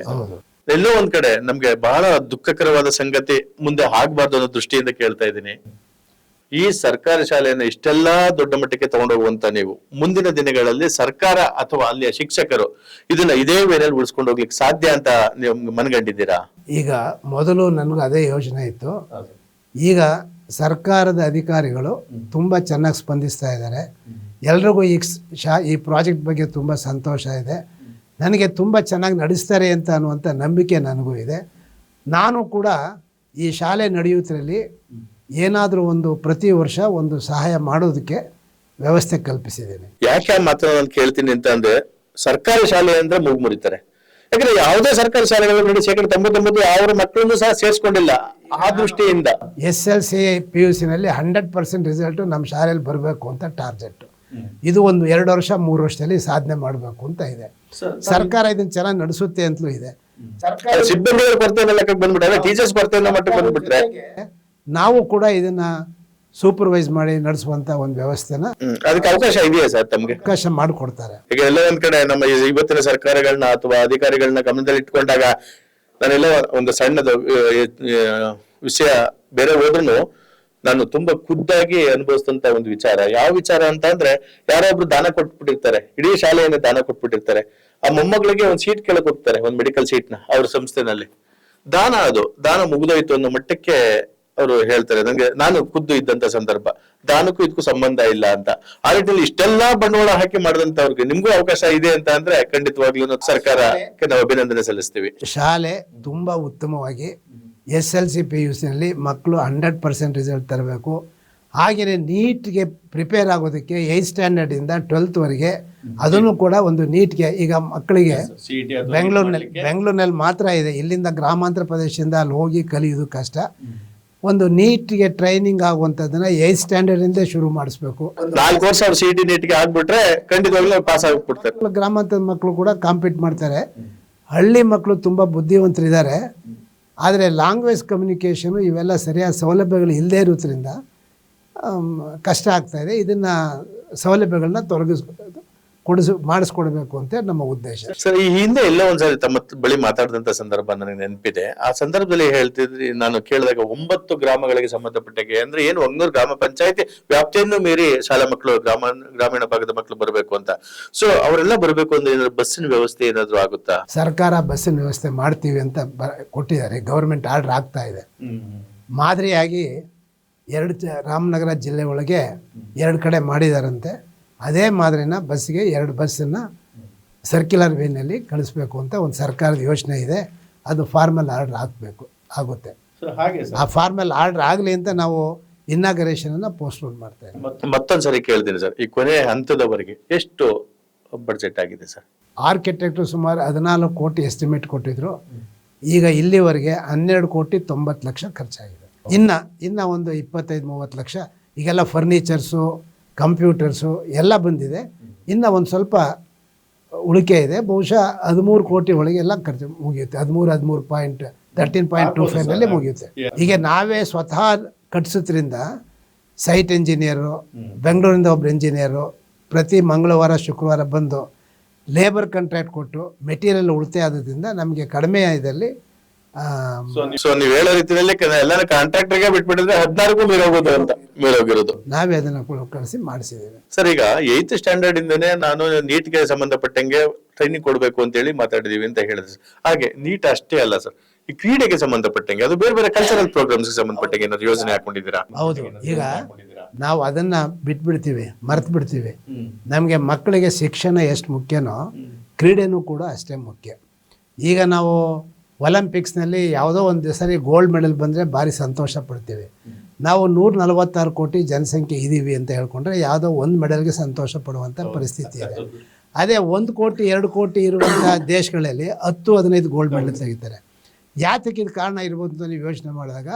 ಎಲ್ಲೋ ಒಂದ್ ಕಡೆ ನಮ್ಗೆ ಬಹಳ ದುಃಖಕರವಾದ ಸಂಗತಿ ಮುಂದೆ ಆಗ್ಬಾರ್ದು ಅನ್ನೋ ದೃಷ್ಟಿಯಿಂದ ಕೇಳ್ತಾ ಇದ್ದೀನಿ. ಈ ಸರ್ಕಾರಿ ಶಾಲೆಯನ್ನು ಇಷ್ಟೆಲ್ಲಾ ದೊಡ್ಡ ಮಟ್ಟಕ್ಕೆ ತಗೊಂಡೋಗುವಂತ ನೀವು, ಮುಂದಿನ ದಿನಗಳಲ್ಲಿ ಸರ್ಕಾರ ಅಥವಾ ಅಲ್ಲಿಯ ಶಿಕ್ಷಕರು ಇದನ್ನ ಇದೇ ವೇಳೆಯಲ್ಲಿ ಉಳಿಸ್ಕೊಂಡು ಹೋಗ್ಲಿಕ್ಕೆ ಸಾಧ್ಯ ಅಂತ ನೀವು ಮನಗಂಡಿದ್ದೀರಾ? ಈಗ ಮೊದಲು ನನಗೂ ಅದೇ ಯೋಜನೆ ಇತ್ತು. ಈಗ ಸರ್ಕಾರದ ಅಧಿಕಾರಿಗಳು ತುಂಬ ಚೆನ್ನಾಗಿ ಸ್ಪಂದಿಸ್ತಾ ಇದ್ದಾರೆ. ಎಲ್ರಿಗೂ ಈ ಶಾ ಈ ಪ್ರಾಜೆಕ್ಟ್ ಬಗ್ಗೆ ತುಂಬ ಸಂತೋಷ ಇದೆ. ನನಗೆ ತುಂಬ ಚೆನ್ನಾಗಿ ನಡೆಸ್ತಾರೆ ಅಂತ ಅನ್ನುವಂಥ ನಂಬಿಕೆ ನನಗೂ ಇದೆ. ನಾನು ಕೂಡ ಈ ಶಾಲೆ ನಡೆಯುವುದರಲ್ಲಿ ಏನಾದರೂ ಒಂದು ಪ್ರತಿ ವರ್ಷ ಒಂದು ಸಹಾಯ ಮಾಡೋದಕ್ಕೆ ವ್ಯವಸ್ಥೆ ಕಲ್ಪಿಸಿದ್ದೇನೆ. ಯಾಕೆ ಆ ಮಾತನ್ನ ನಾನು ಕೇಳ್ತೀನಿ ಅಂತ ಅಂದ್ರೆ ಸರ್ಕಾರಿ ಶಾಲೆ ಅಂದ್ರೆ ಮೂಗು ಮುರಿತಾರೆ. ಯಾಕಂದ್ರೆ ಯಾವುದೇ ಸರ್ಕಾರಿ ಶಾಲೆಗಳು ನೋಡಿ ಶೇಕಡ ತೊಂಬತ್ತೊಂಬತ್ತು ಅವರ ಮಕ್ಕಳನ್ನು ಸಹ ಸೇರಿಸ್ಕೊಂಡಿಲ್ಲ ಆ ದೃಷ್ಟಿಯಿಂದ. S L C P U ಸಿನಲ್ಲಿ hundred percent result ನಮ್ಮ ಶಾಲೆಯಲ್ಲಿ ಬರಬೇಕು ಅಂತ ಟಾರ್ಗೆಟ್. ಇದು ಒಂದು ಎರಡು ವರ್ಷ ಮೂರು ವರ್ಷದಲ್ಲಿ ಸಾಧನೆ ಮಾಡಬೇಕು ಅಂತ ಇದೆ. ಸರ್ಕಾರ ಇದನ್ನ ಚೆನ್ನಾಗಿ ನಡೆಸುತ್ತೆ ಅಂತಲೂ ಇದೆ. ಸರ್ಕಾರ ಸಿಬ್ಬಂದಿಗಳ ಕೊರತೆ ಲೆಕ್ಕಕ್ಕೆ ಬಂದ್ಬಿಟ್ರೆ ಟೀಚರ್ಸ್ ಕೊರತೆ ಮಟ್ಟಕ್ಕೆ ಬಂದ್ಬಿಟ್ರೆ. ನಾವು ಕೂಡ ಇದನ್ನ ಸೂಪರ್ವೈಸ್ ಮಾಡಿ ನಡೆಸುವಂತ ಒಂದು ವ್ಯವಸ್ಥೆನ. ಅದಕ್ಕೆ ಅವಕಾಶ ಇದೆಯಾ ಸರ್ ತಮಗೆ? ಅವಕಾಶ ಮಾಡಿಕೊಡ್ತಾರೆ. ಈಗ ಎಲ್ಲ ಒಂದ್ ಕಡೆ ನಮ್ಮ ಇವತ್ತಿನ ಸರ್ಕಾರಗಳನ್ನ ಅಥವಾ ಅಧಿಕಾರಿಗಳನ್ನ ಗಮನದಲ್ಲಿ ಇಟ್ಕೊಂಡಾಗ ನಾನೆಲ್ಲ ಒಂದು ಸಣ್ಣದು ವಿಷಯ ಬೇರೆ ಹೋದ್ರು ನಾನು ತುಂಬಾ ಖುದ್ದಾಗಿ ಅನುಭವಿಸಿದಂತ ಒಂದು ವಿಚಾರ. ಯಾವ ವಿಚಾರ ಅಂತ ಅಂದ್ರೆ ಯಾರೋ ಒಬ್ರು ದಾನ ಕೊಟ್ಬಿಟ್ಟಿರ್ತಾರೆ ಇಡೀ ಶಾಲೆಯನ್ನ ದಾನ ಕೊಟ್ಬಿಟ್ಟಿರ್ತಾರೆ. ಆ ಮೊಮ್ಮಗಳಿಗೆ ಒಂದ್ ಸೀಟ್ ಕೇಳಕ್ ಹೋಗ್ತಾರೆ ಒಂದ್ ಮೆಡಿಕಲ್ ಸೀಟ್ನ ಅವ್ರ ಸಂಸ್ಥೆನಲ್ಲಿ. ದಾನ ಅದು ದಾನ ಮುಗಿದೋಯ್ತು ಅನ್ನೋ ಮಟ್ಟಕ್ಕೆ ಅವರು ಹೇಳ್ತಾರೆ ನಂಗೆ ನಾನು ಖುದ್ದು ಇದ್ದಂತ ಸಂದರ್ಭ ದಾನಕ್ಕೂ ಇದಕ್ಕೂ ಸಂಬಂಧ ಇಲ್ಲ ಅಂತ. ಆ ರೀತಿಯಲ್ಲಿ ಇಷ್ಟೆಲ್ಲಾ ಬಂಡವಾಳ ಹಾಕಿ ಮಾಡಿದಂತವ್ರಿಗೆ ನಿಮ್ಗೂ ಅವಕಾಶ ಇದೆ ಅಂತ ಅಂದ್ರೆ ಖಂಡಿತವಾಗ್ಲೂ ಸರ್ಕಾರಕ್ಕೆ ನಾವು ಅಭಿನಂದನೆ ಸಲ್ಲಿಸ್ತೀವಿ. ಶಾಲೆ ತುಂಬಾ ಉತ್ತಮವಾಗಿ S L C P U ಸಿನಲ್ಲಿ ಮಕ್ಕಳು ಹಂಡ್ರೆಡ್ ಪರ್ಸೆಂಟ್ ರಿಸಲ್ಟ್ ತರಬೇಕು. ಹಾಗೆಯೇ ನೀಟ್ಗೆ ಪ್ರಿಪೇರ್ ಆಗೋದಕ್ಕೆ ಏಯ್ತ್ ಸ್ಟ್ಯಾಂಡರ್ಡಿಂದ ಟ್ವೆಲ್ತ್ವರೆಗೆ ಅದನ್ನು ಕೂಡ ಒಂದು ನೀಟ್ಗೆ ಈಗ ಮಕ್ಕಳಿಗೆ ಬೆಂಗಳೂರಿನಲ್ಲಿ ಬೆಂಗಳೂರಿನಲ್ಲಿ ಮಾತ್ರ ಇದೆ. ಇಲ್ಲಿಂದ ಗ್ರಾಮಾಂತರ ಪ್ರದೇಶದಿಂದ ಅಲ್ಲಿ ಹೋಗಿ ಕಲಿಯೋದು ಕಷ್ಟ. ಒಂದು ನೀಟ್ಗೆ ಟ್ರೈನಿಂಗ್ ಆಗುವಂಥದ್ದನ್ನ ಏಯ್ತ್ ಸ್ಟ್ಯಾಂಡರ್ಡಿಂದ ಶುರು ಮಾಡಿಸ್ಬೇಕು. ನಾಲ್ಕು ವರ್ಷ ಅವ್ರು ಸಿಟಿ ನೀಟ್ಗೆ ಆಗ್ಬಿಟ್ರೆ ಖಂಡಿತವಾಗ್ಲೂ ಪಾಸ್ ಆಗಿಬಿಡ್ತಾರೆ ಗ್ರಾಮಾಂತರದ ಮಕ್ಕಳು ಕೂಡ ಕಾಂಪೀಟ್ ಮಾಡ್ತಾರೆ. ಹಳ್ಳಿ ಮಕ್ಕಳು ತುಂಬ ಬುದ್ಧಿವಂತರಿದ್ದಾರೆ. ಆದರೆ ಲ್ಯಾಂಗ್ವೇಜ್ ಕಮ್ಯುನಿಕೇಷನು ಇವೆಲ್ಲ ಸರಿಯಾದ ಸೌಲಭ್ಯಗಳು ಇಲ್ಲದೇ ಇರೋದ್ರಿಂದ ಕಷ್ಟ ಆಗ್ತಾ ಇದೆ. ಇದನ್ನು ಸೌಲಭ್ಯಗಳನ್ನ ತೊಲಗಿಸ್ ಕೊಡಿಸ್ ಮಾಡಿಸ್ಕೊಡ್ಬೇಕು ಅಂತ ನಮ್ಮ ಉದ್ದೇಶ. ಸರ್ ಈ ಹಿಂದೆ ಎಲ್ಲ ಒಂದ್ಸರಿ ತಮ್ಮ ಬಳಿ ಮಾತಾಡಿದಂತ ಸಂದರ್ಭ ನನಗೆ ನೆನಪಿದೆ. ಆ ಸಂದರ್ಭದಲ್ಲಿ ಹೇಳ್ತಿದ್ರಿ ನಾನು ಕೇಳಿದಾಗ ಒಂಬತ್ತು ಗ್ರಾಮಗಳಿಗೆ ಸಂಬಂಧಪಟ್ಟಾಗೆ ಅಂದ್ರೆ ಏನು ಒಂಗೂರು ಗ್ರಾಮ ಪಂಚಾಯತಿ ವ್ಯಾಪ್ತಿಯನ್ನು ಮೀರಿ ಶಾಲಾ ಮಕ್ಕಳು ಗ್ರಾಮ ಗ್ರಾಮೀಣ ಭಾಗದ ಮಕ್ಕಳು ಬರಬೇಕು ಅಂತ. ಸೊ ಅವರೆಲ್ಲ ಬರಬೇಕು ಅಂದ್ರೆ ಏನಾದ್ರು ಬಸ್ಸಿನ ವ್ಯವಸ್ಥೆ ಏನಾದ್ರು ಆಗುತ್ತಾ? ಸರ್ಕಾರ ಬಸ್ಸಿನ ವ್ಯವಸ್ಥೆ ಮಾಡ್ತೀವಿ ಅಂತ ಕೊಟ್ಟಿದ್ದಾರೆ. ಗೌರ್ಮೆಂಟ್ ಆರ್ಡರ್ ಆಗ್ತಾ ಇದೆ. ಮಾದರಿಯಾಗಿ ಎರಡು ರಾಮನಗರ ಜಿಲ್ಲೆ ಒಳಗೆ ಎರಡು ಕಡೆ ಮಾಡಿದಾರಂತೆ. ಅದೇ ಮಾದರಿನ ಬಸ್ಸಿಗೆ ಎರಡು ಬಸ್ಸನ್ನು ಸರ್ಕ್ಯುಲರ್ ವೇನಲ್ಲಿ ಕಳಿಸ್ಬೇಕು ಅಂತ ಒಂದು ಸರ್ಕಾರದ ಯೋಚನೆ ಇದೆ. ಅದು ಫಾರ್ಮಲ್ ಆರ್ಡ್ರ್ ಹಾಕಬೇಕು ಆಗುತ್ತೆ. ಹಾಗೆ ಆ ಫಾರ್ಮಲ್ ಆರ್ಡ್ರ್ ಆಗಲಿ ಅಂತ ನಾವು ಇನ್ನಾಗರೇಷನನ್ನು ಪೋಸ್ಟ್ಪೋನ್ ಮಾಡ್ತೇವೆ ಮತ್ತೊಂದು ಸರಿ ಕೇಳ್ತೀನಿ ಸರ್ ಈ ಕೊನೆ ಹಂತದವರೆಗೆ ಎಷ್ಟು ಬಡ್ಜೆಟ್ ಆಗಿದೆ ಸರ್? ಆರ್ಕಿಟೆಕ್ಟ್ ಸುಮಾರು ಹದಿನಾಲ್ಕು ಕೋಟಿ ಎಸ್ಟಿಮೇಟ್ ಕೊಟ್ಟಿದ್ರು. ಈಗ ಇಲ್ಲಿವರೆಗೆ ಹನ್ನೆರಡು ಕೋಟಿ ತೊಂಬತ್ತು ಲಕ್ಷ ಖರ್ಚಾಗಿದೆ. ಇನ್ನು ಇನ್ನು ಒಂದು ಇಪ್ಪತ್ತೈದು ಮೂವತ್ತು ಲಕ್ಷ. ಈಗೆಲ್ಲ ಫರ್ನಿಚರ್ಸು ಕಂಪ್ಯೂಟರ್ಸು ಎಲ್ಲ ಬಂದಿದೆ. ಇನ್ನು ಒಂದು ಸ್ವಲ್ಪ ಉಳಿಕೆ ಇದೆ. ಬಹುಶಃ ಹದಿಮೂರು ಕೋಟಿ ಒಳಗೆ ಎಲ್ಲ ಖರ್ಚು ಮುಗಿಯುತ್ತೆ. ಹದಿಮೂರು ಹದಿಮೂರು ಪಾಯಿಂಟ್ ತರ್ಟೀನ್ ಪಾಯಿಂಟ್ ಟು ಫೈವ್ನಲ್ಲಿ ಮುಗಿಯುತ್ತೆ. ಹೀಗೆ ನಾವೇ ಸ್ವತಃ ಕಟ್ಸೋದ್ರಿಂದ ಸೈಟ್ ಇಂಜಿನಿಯರು ಬೆಂಗಳೂರಿಂದ ಒಬ್ಬರು ಇಂಜಿನಿಯರು ಪ್ರತಿ ಮಂಗಳವಾರ ಶುಕ್ರವಾರ ಬಂದು ಲೇಬರ್ ಕಾಂಟ್ರಾಕ್ಟ್ ಕೊಟ್ಟು ಮೆಟೀರಿಯಲ್ ಉಳಿತಾಯ ಆದ್ದರಿಂದ ನಮಗೆ ಕಡಿಮೆ ಇದರಲ್ಲಿ ಸೊ ನೀವ್ ಹೇಳೋ ರೀತಿಯಲ್ಲಿ ಎಲ್ಲಾನು ಕಾಂಟ್ರಾಕ್ಟರ್ಗೆ ಬಿಟ್ಬಿಟ್ಟಿದ್ರೆ ಹದಿನಾರಕ್ಕೂ ಮೀರೋಗೋದು ಅಂತ ಮೀರೋಗಿರೋದು ನಾವೇ ಅದನ್ನ ಕಳಿಸಿ ಮಾಡಿಸಿದ್ದೇವೆ. ಸರ್ ಈಗ ಏಯ್ತ್ ಸ್ಟ್ಯಾಂಡರ್ಡ್ ಇಂದನೇ ನಾನು ನೀಟ್ಗೆ ಸಂಬಂಧಪಟ್ಟಂಗೆ ಟ್ರೈನಿಂಗ್ ಕೊಡಬೇಕು ಅಂತ ಹೇಳಿ ಮಾತಾಡಿದೀವಿ ಅಂತ ಹೇಳಿದ್ರು ಹಾಗೆ ನೀಟ್ ಅಷ್ಟೇ ಅಲ್ಲ ಸರ್. ಈ ಕ್ರೀಡೆಗೆ ಸಂಬಂಧಪಟ್ಟಂಗೆ ಅದು ಬೇರೆ ಬೇರೆ ಕಲ್ಚರಲ್ ಪ್ರೋಗ್ರಾಮ್ಸ್ ಸಂಬಂಧಪಟ್ಟಂಗೆ ಏನಾದ್ರು ಯೋಜನೆ ಹಾಕೊಂಡಿದ್ದೀರಾ ಹೌದು. ಈಗ ನಾವು ಅದನ್ನ ಬಿಟ್ಬಿಡ್ತೀವಿ ಮರ್ತು ಬಿಡ್ತೀವಿ. ನಮಗೆ ಮಕ್ಕಳಿಗೆ ಶಿಕ್ಷಣ ಎಷ್ಟು ಮುಖ್ಯನೋ ಕ್ರೀಡೆನೂ ಕೂಡ ಅಷ್ಟೇ ಮುಖ್ಯ. ಈಗ ನಾವು ಒಲಿಂಪಿಕ್ಸ್ನಲ್ಲಿ ಯಾವುದೋ ಒಂದು ಸರಿ ಗೋಲ್ಡ್ ಮೆಡಲ್ ಬಂದರೆ ಭಾರಿ ಸಂತೋಷ ಪಡ್ತೀವಿ. ನಾವು ನೂರ ನಲವತ್ತಾರು ಕೋಟಿ ಜನಸಂಖ್ಯೆ ಇದ್ದೀವಿ ಅಂತ ಹೇಳ್ಕೊಂಡ್ರೆ ಯಾವುದೋ ಒಂದು ಮೆಡಲ್ಗೆ ಸಂತೋಷ ಪಡುವಂಥ ಪರಿಸ್ಥಿತಿ ಇದೆ. ಅದೇ ಒಂದು ಕೋಟಿ ಎರಡು ಕೋಟಿ ಇರುವಂಥ ದೇಶಗಳಲ್ಲಿ ಹತ್ತು ಹದಿನೈದು ಗೋಲ್ಡ್ ಮೆಡಲ್ ತೆಗಿತಾರೆ. ಯಾತಕ್ಕೆ ಇದು ಕಾರಣ ಇರ್ಬೋದು ಅಂತ ನೀವು ಯೋಚನೆ ಮಾಡಿದಾಗ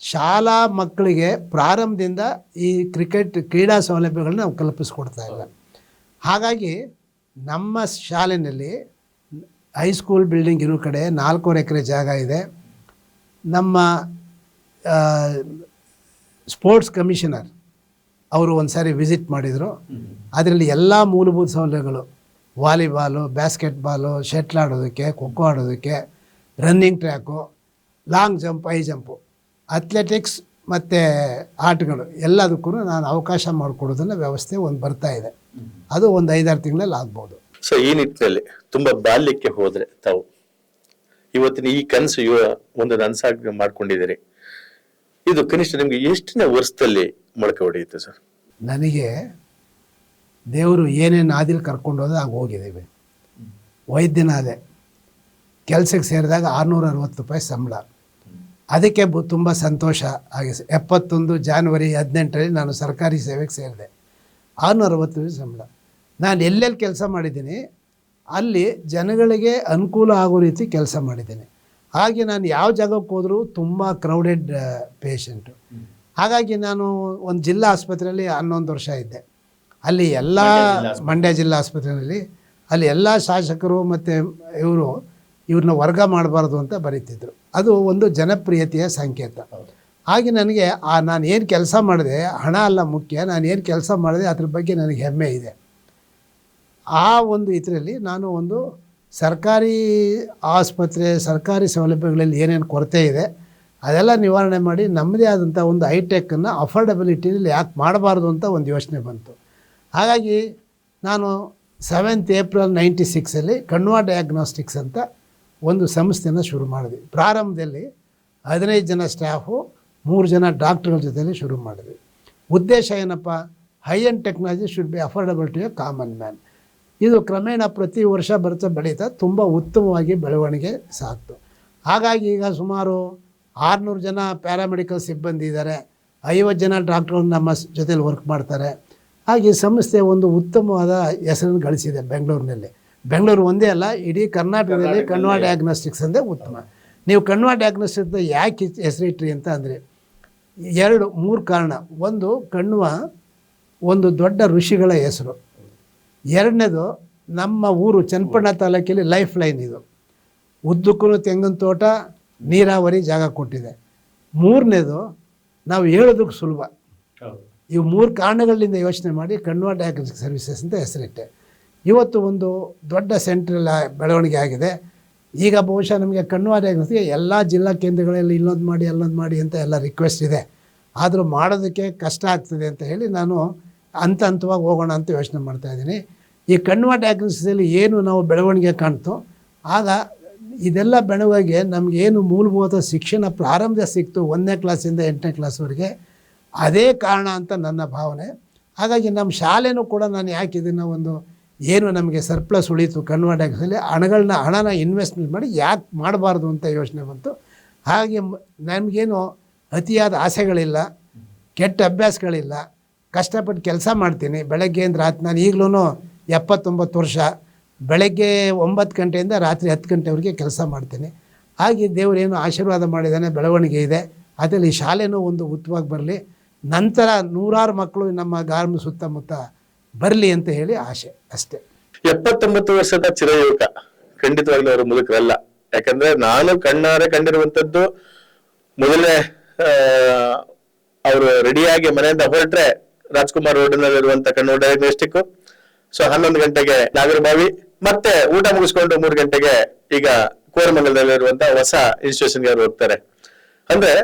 ಶಾಲಾ ಮಕ್ಕಳಿಗೆ ಪ್ರಾರಂಭದಿಂದ ಈ ಕ್ರಿಕೆಟ್ ಕ್ರೀಡಾ ಸೌಲಭ್ಯಗಳನ್ನ ನಾವು ಕಲ್ಪಿಸ್ಕೊಡ್ತಾ ಇಲ್ಲ. ಹಾಗಾಗಿ ನಮ್ಮ ಶಾಲೆಯಲ್ಲಿ ಹೈಸ್ಕೂಲ್ ಬಿಲ್ಡಿಂಗ್ ಇರೋ ಕಡೆ ನಾಲ್ಕೂವರೆ ಎಕರೆ ಜಾಗ ಇದೆ. ನಮ್ಮ ಸ್ಪೋರ್ಟ್ಸ್ ಕಮಿಷನರ್ ಅವರು ಒಂದು ಸಾರಿ ವಿಸಿಟ್ ಮಾಡಿದರು. ಅದರಲ್ಲಿ ಎಲ್ಲ ಮೂಲಭೂತ ಸೌಲಭ್ಯಗಳು ವಾಲಿಬಾಲು ಬ್ಯಾಸ್ಕೆಟ್ಬಾಲು ಶಟ್ಲ್ ಆಡೋದಕ್ಕೆ ಖೋಖೋ ಆಡೋದಕ್ಕೆ running track long jump high jump athletics ಮತ್ತು ಆಟಗಳು ಎಲ್ಲದಕ್ಕೂ ನಾನು ಅವಕಾಶ ಮಾಡಿಕೊಡೋದನ್ನ ವ್ಯವಸ್ಥೆ ಒಂದು ಬರ್ತಾ ಇದೆ. ಅದು ಒಂದು ಐದಾರು ತಿಂಗಳಲ್ಲಿ ಆಗ್ಬೋದು. ಸೊ ಈ ನಿಟ್ಟಿನಲ್ಲಿ ತುಂಬಾ ಬಾಲ್ಯಕ್ಕೆ ಹೋದ್ರೆ ತಾವು. ಇವತ್ತಿನ ಈ ಕನಸು ಯುವ ಒಂದು ನನ್ಸಾಗಿ ಮಾಡ್ಕೊಂಡಿದ್ದೀರಿ. ಇದು ಕನಿಷ್ಠ ನಿಮ್ಗೆ ಎಷ್ಟನೇ ವರ್ಷದಲ್ಲಿ ಮೊಳಕೆ ಹೊಡೆಯುತ್ತೆ ಸರ್? ನನಗೆ ದೇವರು ಏನೇನು ಆದಿಲ್ ಕರ್ಕೊಂಡು ಹೋದ ಆಗ ಹೋಗಿದ್ದೀವಿ. ವೈದ್ಯನಾದೆ ಕೆಲಸಕ್ಕೆ ಸೇರಿದಾಗ ಆರುನೂರ ಅರವತ್ತು ರೂಪಾಯಿ ಸಂಬಳ. ಅದಕ್ಕೆ ತುಂಬ ಸಂತೋಷ ಆಗಿ ಎಪ್ಪತ್ತೊಂದು ಜಾನ್ವರಿ ಹದಿನೆಂಟರಲ್ಲಿ ನಾನು ಸರ್ಕಾರಿ ಸೇವೆಗೆ ಸೇರಿದೆ. ಆರುನೂರ ಅರವತ್ತು ಸಂಬಳ. ನಾನು ಎಲ್ಲೆಲ್ಲಿ ಕೆಲಸ ಮಾಡಿದ್ದೀನಿ ಅಲ್ಲಿ ಜನಗಳಿಗೆ ಅನುಕೂಲ ಆಗೋ ರೀತಿ ಕೆಲಸ ಮಾಡಿದ್ದೀನಿ. ಹಾಗೆ ನಾನು ಯಾವ ಜಾಗಕ್ಕೆ ಹೋದರೂ ತುಂಬ ಕ್ರೌಡೆಡ್ ಪೇಷಂಟು ಹಾಗಾಗಿ ನಾನು ಒಂದು ಜಿಲ್ಲಾ ಆಸ್ಪತ್ರೆಯಲ್ಲಿ ಹನ್ನೊಂದು ವರ್ಷ ಇದ್ದೆ. ಅಲ್ಲಿ ಎಲ್ಲ ಮಂಡ್ಯ ಜಿಲ್ಲಾ ಆಸ್ಪತ್ರೆಯಲ್ಲಿ ಅಲ್ಲಿ ಎಲ್ಲ ಶಾಸಕರು ಮತ್ತು ಇವರು ಇವ್ರನ್ನ ವರ್ಗ ಮಾಡಬಾರ್ದು ಅಂತ ಬರೀತಿದ್ರು. ಅದು ಒಂದು ಜನಪ್ರಿಯತೆಯ ಸಂಕೇತ. ಹಾಗೆ ನನಗೆ ಆ ನಾನು ಏನು ಕೆಲಸ ಮಾಡಿದೆ ಹಣ ಅಲ್ಲ ಮುಖ್ಯ ನಾನು ಏನು ಕೆಲಸ ಮಾಡಿದೆ ಅದ್ರ ಬಗ್ಗೆ ನನಗೆ ಹೆಮ್ಮೆ ಇದೆ. ಆ ಒಂದು ಇದರಲ್ಲಿ ನಾನು ಒಂದು ಸರ್ಕಾರಿ ಆಸ್ಪತ್ರೆ, ಸರ್ಕಾರಿ ಸೌಲಭ್ಯಗಳಲ್ಲಿ ಏನೇನು ಕೊರತೆ ಇದೆ, ಅದೆಲ್ಲ ನಿವಾರಣೆ ಮಾಡಿ ನಮ್ಮದೇ ಆದಂಥ ಒಂದು ಹೈಟೆಕ್ಕನ್ನು ಅಫೋರ್ಡಬಿಲಿಟಿಯಲ್ಲಿ ಯಾಕೆ ಮಾಡಬಾರ್ದು ಅಂತ ಒಂದು ಯೋಚನೆ ಬಂತು. ಹಾಗಾಗಿ ನಾನು ಸೆವೆಂತ್ ಏಪ್ರಿಲ್ ನೈಂಟಿ ಸಿಕ್ಸಲ್ಲಿ ಕಣ್ವಾ ಡಯಾಗ್ನೋಸ್ಟಿಕ್ಸ್ ಅಂತ ಒಂದು ಸಂಸ್ಥೆನ ಶುರು ಮಾಡಿದ್ವಿ ಪ್ರಾರಂಭದಲ್ಲಿ ಹದಿನೈದು ಜನ ಸ್ಟಾಫು, ಮೂರು ಜನ ಡಾಕ್ಟ್ರುಗಳ ಜೊತೆಯಲ್ಲಿ ಶುರು ಮಾಡಿದ್ವಿ ಉದ್ದೇಶ ಏನಪ್ಪ high and technology should be affordable to a common man. ಇದು ಕ್ರಮೇಣ ಪ್ರತಿ ವರ್ಷ ಬರ್ತಾ ಬೆಳೀತಾ ತುಂಬ ಉತ್ತಮವಾಗಿ ಬೆಳವಣಿಗೆ ಸಾಕ್ತು. ಹಾಗಾಗಿ ಈಗ ಸುಮಾರು ಆರುನೂರು ಜನ ಪ್ಯಾರಾಮೆಡಿಕಲ್ ಸಿಬ್ಬಂದಿ ಇದ್ದಾರೆ ಐವತ್ತು ಜನ ಡಾಕ್ಟ್ರು ನಮ್ಮ ಜೊತೆಯಲ್ಲಿ ಜೊತೆಲಿ ವರ್ಕ್ ಮಾಡ್ತಾರೆ. ಹಾಗೆ ಸಂಸ್ಥೆ ಒಂದು ಉತ್ತಮವಾದ ಹೆಸರನ್ನು ಗಳಿಸಿದೆ ಬೆಂಗಳೂರಿನಲ್ಲಿ. ಬೆಂಗಳೂರು ಒಂದೇ ಅಲ್ಲ ಇಡೀ ಕರ್ನಾಟಕದಲ್ಲಿ ಕಣ್ವಾ ಡಯಾಗ್ನೋಸ್ಟಿಕ್ಸ್ ಅಂದರೆ ಉತ್ತಮ. ನೀವು ಕಣ್ವಾ ಡಯಾಗ್ನೋಸ್ಟಿಕ್ಸ್ ಯಾಕೆ ಹೆಸರಿಟ್ರಿ ಅಂತ ಅಂದರೆ ಎರಡು ಮೂರು ಕಾರಣ. ಒಂದು ಕಣ್ವ ಒಂದು ದೊಡ್ಡ ಋಷಿಗಳ ಹೆಸರು. ಎರಡನೇದು ನಮ್ಮ ಊರು ಚನ್ನಪಣ್ಣ ತಾಲೂಕಲ್ಲಿ ಲೈಫ್ ಲೈನ್ ಇದು. ಉದ್ದಕ್ಕೂ ತೆಂಗಿನ ತೋಟ ನೀರಾವರಿ ಜಾಗ ಕೊಟ್ಟಿದೆ. ಮೂರನೇದು ನಾವು ಹೇಳೋದಕ್ಕೆ ಸುಲಭ. ಇವು ಮೂರು ಕಾರಣಗಳಿಂದ ಯೋಚನೆ ಮಾಡಿ ಕಣ್ವಾ ಡಯಾಗ್ನೋಸ್ಟಿಕ್ ಸರ್ವಿಸಸ್ ಅಂತ ಹೆಸರಿಟ್ಟೆ. ಇವತ್ತು ಒಂದು ದೊಡ್ಡ ಸೆಂಟ್ರಲ್ ಬೆಳವಣಿಗೆ ಆಗಿದೆ. ಈಗ ಬಹುಶಃ ನಮಗೆ ಕಣ್ವಾ ಡಯಾಗ್ನೋಸ್ಟಿಕ್ ಎಲ್ಲ ಜಿಲ್ಲಾ ಕೇಂದ್ರಗಳಲ್ಲಿ ಇಲ್ಲೊಂದು ಮಾಡಿ ಅಲ್ಲೊಂದು ಮಾಡಿ ಅಂತ ಎಲ್ಲ ರಿಕ್ವೆಸ್ಟ್ ಇದೆ. ಆದರೂ ಮಾಡೋದಕ್ಕೆ ಕಷ್ಟ ಆಗ್ತದೆ ಅಂತ ಹೇಳಿ ನಾನು ಹಂತ ಹಂತವಾಗಿ ಹೋಗೋಣ ಅಂತ ಯೋಚನೆ ಮಾಡ್ತಾ ಇದ್ದೀನಿ. ಈ ಕಣ್ವಾ ಡಯಾಗ್ನೋಸಿಸಲ್ಲಿ ಏನು ನಾವು ಬೆಳವಣಿಗೆ ಕಾಣ್ತೋ, ಆಗ ಇದೆಲ್ಲ ಬೆಳವಣಿಗೆ ನಮ್ಗೆ ಏನು ಮೂಲಭೂತ ಶಿಕ್ಷಣ ಪ್ರಾರಂಭ ಸಿಕ್ತು ಒಂದನೇ ಕ್ಲಾಸಿಂದ ಎಂಟನೇ ಕ್ಲಾಸ್ವರೆಗೆ ಅದೇ ಕಾರಣ ಅಂತ ನನ್ನ ಭಾವನೆ. ಹಾಗಾಗಿ ನಮ್ಮ ಶಾಲೆನೂ ಕೂಡ ನಾನು ಯಾಕೆ ಇದನ್ನು ಒಂದು ಏನು ನಮಗೆ ಸರ್ಪ್ಲಸ್ ಉಳೀತು ಕನ್ವಾ ಟ್ಯಾಕ್ಸಲ್ಲಿ ಹಣಗಳನ್ನ, ಹಣನ ಇನ್ವೆಸ್ಟ್ಮೆಂಟ್ ಮಾಡಿ ಯಾಕೆ ಮಾಡಬಾರ್ದು ಅಂತ ಯೋಚನೆ ಬಂತು. ಹಾಗೆ ನಮಗೇನು ಅತಿಯಾದ ಆಸೆಗಳಿಲ್ಲ, ಕೆಟ್ಟ ಅಭ್ಯಾಸಗಳಿಲ್ಲ. ಕಷ್ಟಪಟ್ಟು ಕೆಲಸ ಮಾಡ್ತೀನಿ, ಬೆಳಗ್ಗೆಯಿಂದ ರಾತ್ರಿ, ನಾನು ಈಗಲೂ ಎಪ್ಪತ್ತೊಂಬತ್ತು ವರ್ಷ ಬೆಳಗ್ಗೆ ಒಂಬತ್ತು ಗಂಟೆಯಿಂದ ರಾತ್ರಿ ಹತ್ತು ಗಂಟೆವರೆಗೆ ಕೆಲಸ ಮಾಡ್ತೇನೆ. ಹಾಗೆ ದೇವರೇನು ಆಶೀರ್ವಾದ ಮಾಡಿದ್ದಾನೆ, ಬೆಳವಣಿಗೆ ಇದೆ. ಅದರಲ್ಲಿ ಶಾಲೆನೂ ಒಂದು ಉತ್ತವಾಗಿ ಬರಲಿ. ನಂತರ ನೂರಾರು ಮಕ್ಕಳು ನಮ್ಮ ಗಾರ್ಮ ಸುತ್ತಮುತ್ತ ಬರಲಿ ಅಂತ ಹೇಳಿ ಆಶೆ ಅಷ್ಟೇ. ಎಪ್ಪತ್ತೊಂಬತ್ತು ವರ್ಷದ ಚಿರಯುವಕ. ಖಂಡಿತವಾಗ್ಲೂ ಅವರು ಮುದುಕರಲ್ಲ. ಯಾಕಂದ್ರೆ ನಾನು ಕಣ್ಣಾರೆ ಕಂಡಿರುವಂತದ್ದು ಮೊದಲೇ ಅವರು ರೆಡಿಯಾಗಿ ಮನೆಯಿಂದ ಹೊರಟ್ರೆ ರಾಜ್ಕುಮಾರ್ ರೋಡ್ನಲ್ಲಿರುವಂತ ಕಣ್ಣೂರು ಡಯಾಗ್ನೋಸ್ಟಿಕ್ ಸೊ ಹನ್ನೊಂದು ಗಂಟೆಗೆ ನಾಗರಬಾವಿ, ಮತ್ತೆ ಊಟ ಮುಗಿಸ್ಕೊಂಡು ಮೂರು ಗಂಟೆಗೆ ಈಗ ಕೋರ್ಮಂಗಲದಲ್ಲಿರುವಂತಹ ಹೊಸ ಇನ್ಸ್ಟಿಟ್ಯೂಷನ್ಗೆ ಅವರು ಹೋಗ್ತಾರೆ. ಅಂದ್ರೆ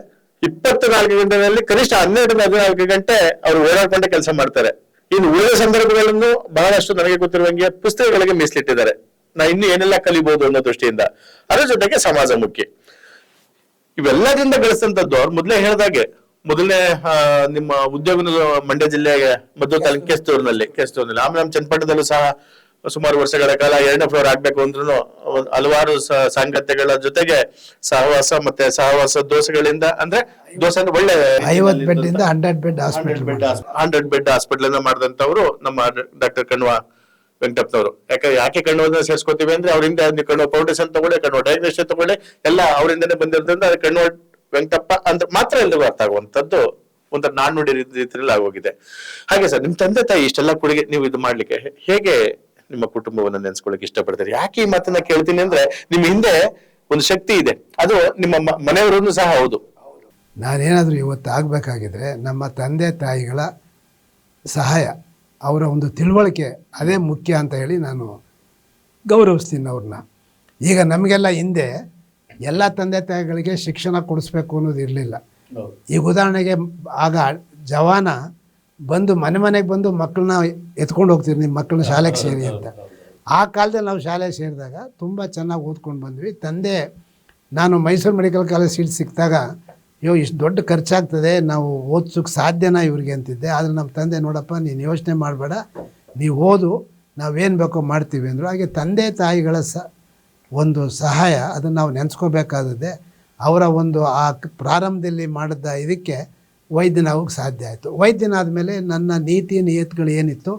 ಇಪ್ಪತ್ತು ನಾಲ್ಕು ಗಂಟೆನಲ್ಲಿ ಕನಿಷ್ಠ ಹನ್ನೆರಡು ಹದಿನಾಲ್ಕು ಗಂಟೆ ಅವರು ಓಡಾಡ್ಕೊಂಡೆ ಕೆಲಸ ಮಾಡ್ತಾರೆ. ಇನ್ನು ಉಳಿದ ಸಂದರ್ಭಗಳನ್ನು ಬಹಳಷ್ಟು ನನಗೆ ಗೊತ್ತಿರುವಂಗೆ ಪುಸ್ತಕಗಳಿಗೆ ಮೀಸಲಿಟ್ಟಿದ್ದಾರೆ. ನಾ ಇನ್ನು ಏನೆಲ್ಲ ಕಲಿಬಹುದು ಅನ್ನೋ ದೃಷ್ಟಿಯಿಂದ. ಅದರ ಜೊತೆಗೆ ಸಮಾಜ ಮುಖ್ಯ ಇವೆಲ್ಲದಿಂದ ಗಳಿಸಿದಂಥದ್ದು ಅವ್ರು ಮೊದಲೇ ಹೇಳ್ದಾಗೆ ಮೊದಲನೇ ನಿಮ್ಮ ಉದ್ಯೋಗ ಮಂಡ್ಯ ಜಿಲ್ಲೆಗೆ ಮದ್ದು ತಾಲೂಕು ಕೆಸ್ತೂರಿನಲ್ಲಿ ಕೆಸ್ತೂರಿನಲ್ಲಿ. ಆಮೇಲೆ ನಮ್ಮ ಚನ್ನಪಟ್ಟಣದಲ್ಲೂ ಸಹ ಸುಮಾರು ವರ್ಷಗಳ ಕಾಲ ಎರಡನೇ ಫ್ಲೋರ್ ಆಗ್ಬೇಕು ಅಂದ್ರೂ ಹಲವಾರು ಸಾಂಗತ್ಯಗಳ ಜೊತೆಗೆ ಸಹವಾಸ ಮತ್ತೆ ಸಹವಾಸ ದೋಸೆಗಳಿಂದ ಅಂದ್ರೆ ದೋಸೆ ಅಂದ್ರೆ ಒಳ್ಳೆ ಐವತ್ತು ಇಂದ hundred bed hospital hundred bed hospital ಅನ್ನ ಮಾಡಿದಂತವ್ರು ನಮ್ಮ ಡಾಕ್ಟರ್ ಕಣ್ವ ವೆಂಕಟಪ್ಪನವರು. ಯಾಕೆ ಯಾಕೆ ಕಣ್ಣುವನ್ನ ಸೇರಿಸ್ಕೊತೀವಿ ಅಂದ್ರೆ ಅವರಿಂದ ನೀವು ಕಣ್ಣು ಫೌಂಡೇಶನ್ ತಗೊಳ್ಳಿ ಕಣ್ಣು ಡಯಾಗ್ನೋಸ್ಟಿಕ್ ತಗೊಳ್ಳಿ ಎಲ್ಲ ಅವರಿಂದನೇ ಬಂದಿರೋದ್ರಿಂದ ಕಣ್ಣು ವೆಂಕಟಪ್ಪ ಅಂದ್ರೆ ಮಾತ್ರ ಎಲ್ರಿಗೂ ಅರ್ಥ ಆಗುವಂತದ್ದು ಒಂಥರ ನಾಣ್ಣುಡಿ ರೀತಿ- ರೀತಿಯಲ್ಲಿ ಆಗೋಗಿದೆ. ಹಾಗೆ ಸರ್, ನಿಮ್ ತಂದೆ ತಾಯಿ ಇಷ್ಟೆಲ್ಲ ಕೊಡುಗೆ ನೀವು ಇದು ಮಾಡ್ಲಿಕ್ಕೆ ಹೇಗೆ ನಿಮ್ಮ ಕುಟುಂಬವನ್ನು ನೆನೆಸ್ಕೊಳಕ್ ಇಷ್ಟಪಡ್ತಾರೆ? ಯಾಕೆ ಈ ಮಾತನ್ನ ಕೇಳ್ತೀನಿ ಅಂದ್ರೆ ನಿಮ್ಮ ಹಿಂದೆ ಒಂದು ಶಕ್ತಿ ಇದೆ. ಅದು ನಿಮ್ಮ ಮನೆಯವರನ್ನು ಸಹ ಹೌದು. ನಾನೇನಾದರೂ ಇವತ್ತು ಆಗಬೇಕಾಗಿದ್ರೆ ನಮ್ಮ ತಂದೆ ತಾಯಿಗಳ ಸಹಾಯ, ಅವರ ಒಂದು ತಿಳುವಳಿಕೆ ಅದೇ ಮುಖ್ಯ ಅಂತ ಹೇಳಿ ನಾನು ಗೌರವಿಸ್ತೀನಿ ಅವ್ರನ್ನ. ಈಗ ನಮಗೆಲ್ಲ ಹಿಂದೆ ಎಲ್ಲ ತಂದೆ ತಾಯಿಗಳಿಗೆ ಶಿಕ್ಷಣ ಕೊಡಿಸ್ಬೇಕು ಅನ್ನೋದು ಇರಲಿಲ್ಲ. ಈಗ ಉದಾಹರಣೆಗೆ ಆಗ ಜವಾನ ಬಂದು ಮನೆ ಮನೆಗೆ ಬಂದು ಮಕ್ಕಳನ್ನ ಎತ್ಕೊಂಡು ಹೋಗ್ತೀರಿ ನಿಮ್ಮ ಮಕ್ಕಳನ್ನ ಶಾಲೆಗೆ ಸೇರಿ ಅಂತ. ಆ ಕಾಲದಲ್ಲಿ ನಾವು ಶಾಲೆಗೆ ಸೇರಿದಾಗ ತುಂಬ ಚೆನ್ನಾಗಿ ಓದ್ಕೊಂಡು ಬಂದ್ವಿ. ತಂದೆ ನಾನು ಮೈಸೂರು ಮೆಡಿಕಲ್ ಕಾಲೇಜ್ ಸೀಟ್ ಸಿಕ್ಕಿದಾಗ ಅಯ್ಯೋ ಇಷ್ಟು ದೊಡ್ಡ ಖರ್ಚಾಗ್ತದೆ ನಾವು ಓದ್ಸೋಕ್ಕೆ ಸಾಧ್ಯನಾ ಇವ್ರಿಗೆ? ಅಂತಿದ್ದೆ. ಆದರೆ ನಮ್ಮ ತಂದೆ ನೋಡಪ್ಪ ನೀನು ಯೋಚನೆ ಮಾಡಬೇಡ. ನೀವು ಓದು ನಾವೇನು ಬೇಕೋ ಮಾಡ್ತೀವಿ ಅಂದರು. ಹಾಗೆ ತಂದೆ ತಾಯಿಗಳ ಸ ಒಂದು ಸಹಾಯ ಅದನ್ನು ನಾವು ನೆನೆಸ್ಕೋಬೇಕಾದದ್ದೇ ಅವರ ಒಂದು ಆ ಪ್ರಾರಂಭದಲ್ಲಿ ಮಾಡಿದ ಇದಕ್ಕೆ ವೈದ್ಯನಾಗೋಕ್ಕೆ ಸಾಧ್ಯ ಆಯಿತು. ವೈದ್ಯನಾದ ಮೇಲೆ ನನ್ನ ನೀತಿ ನಿಯತ್ಗಳು ಏನಿತ್ತು,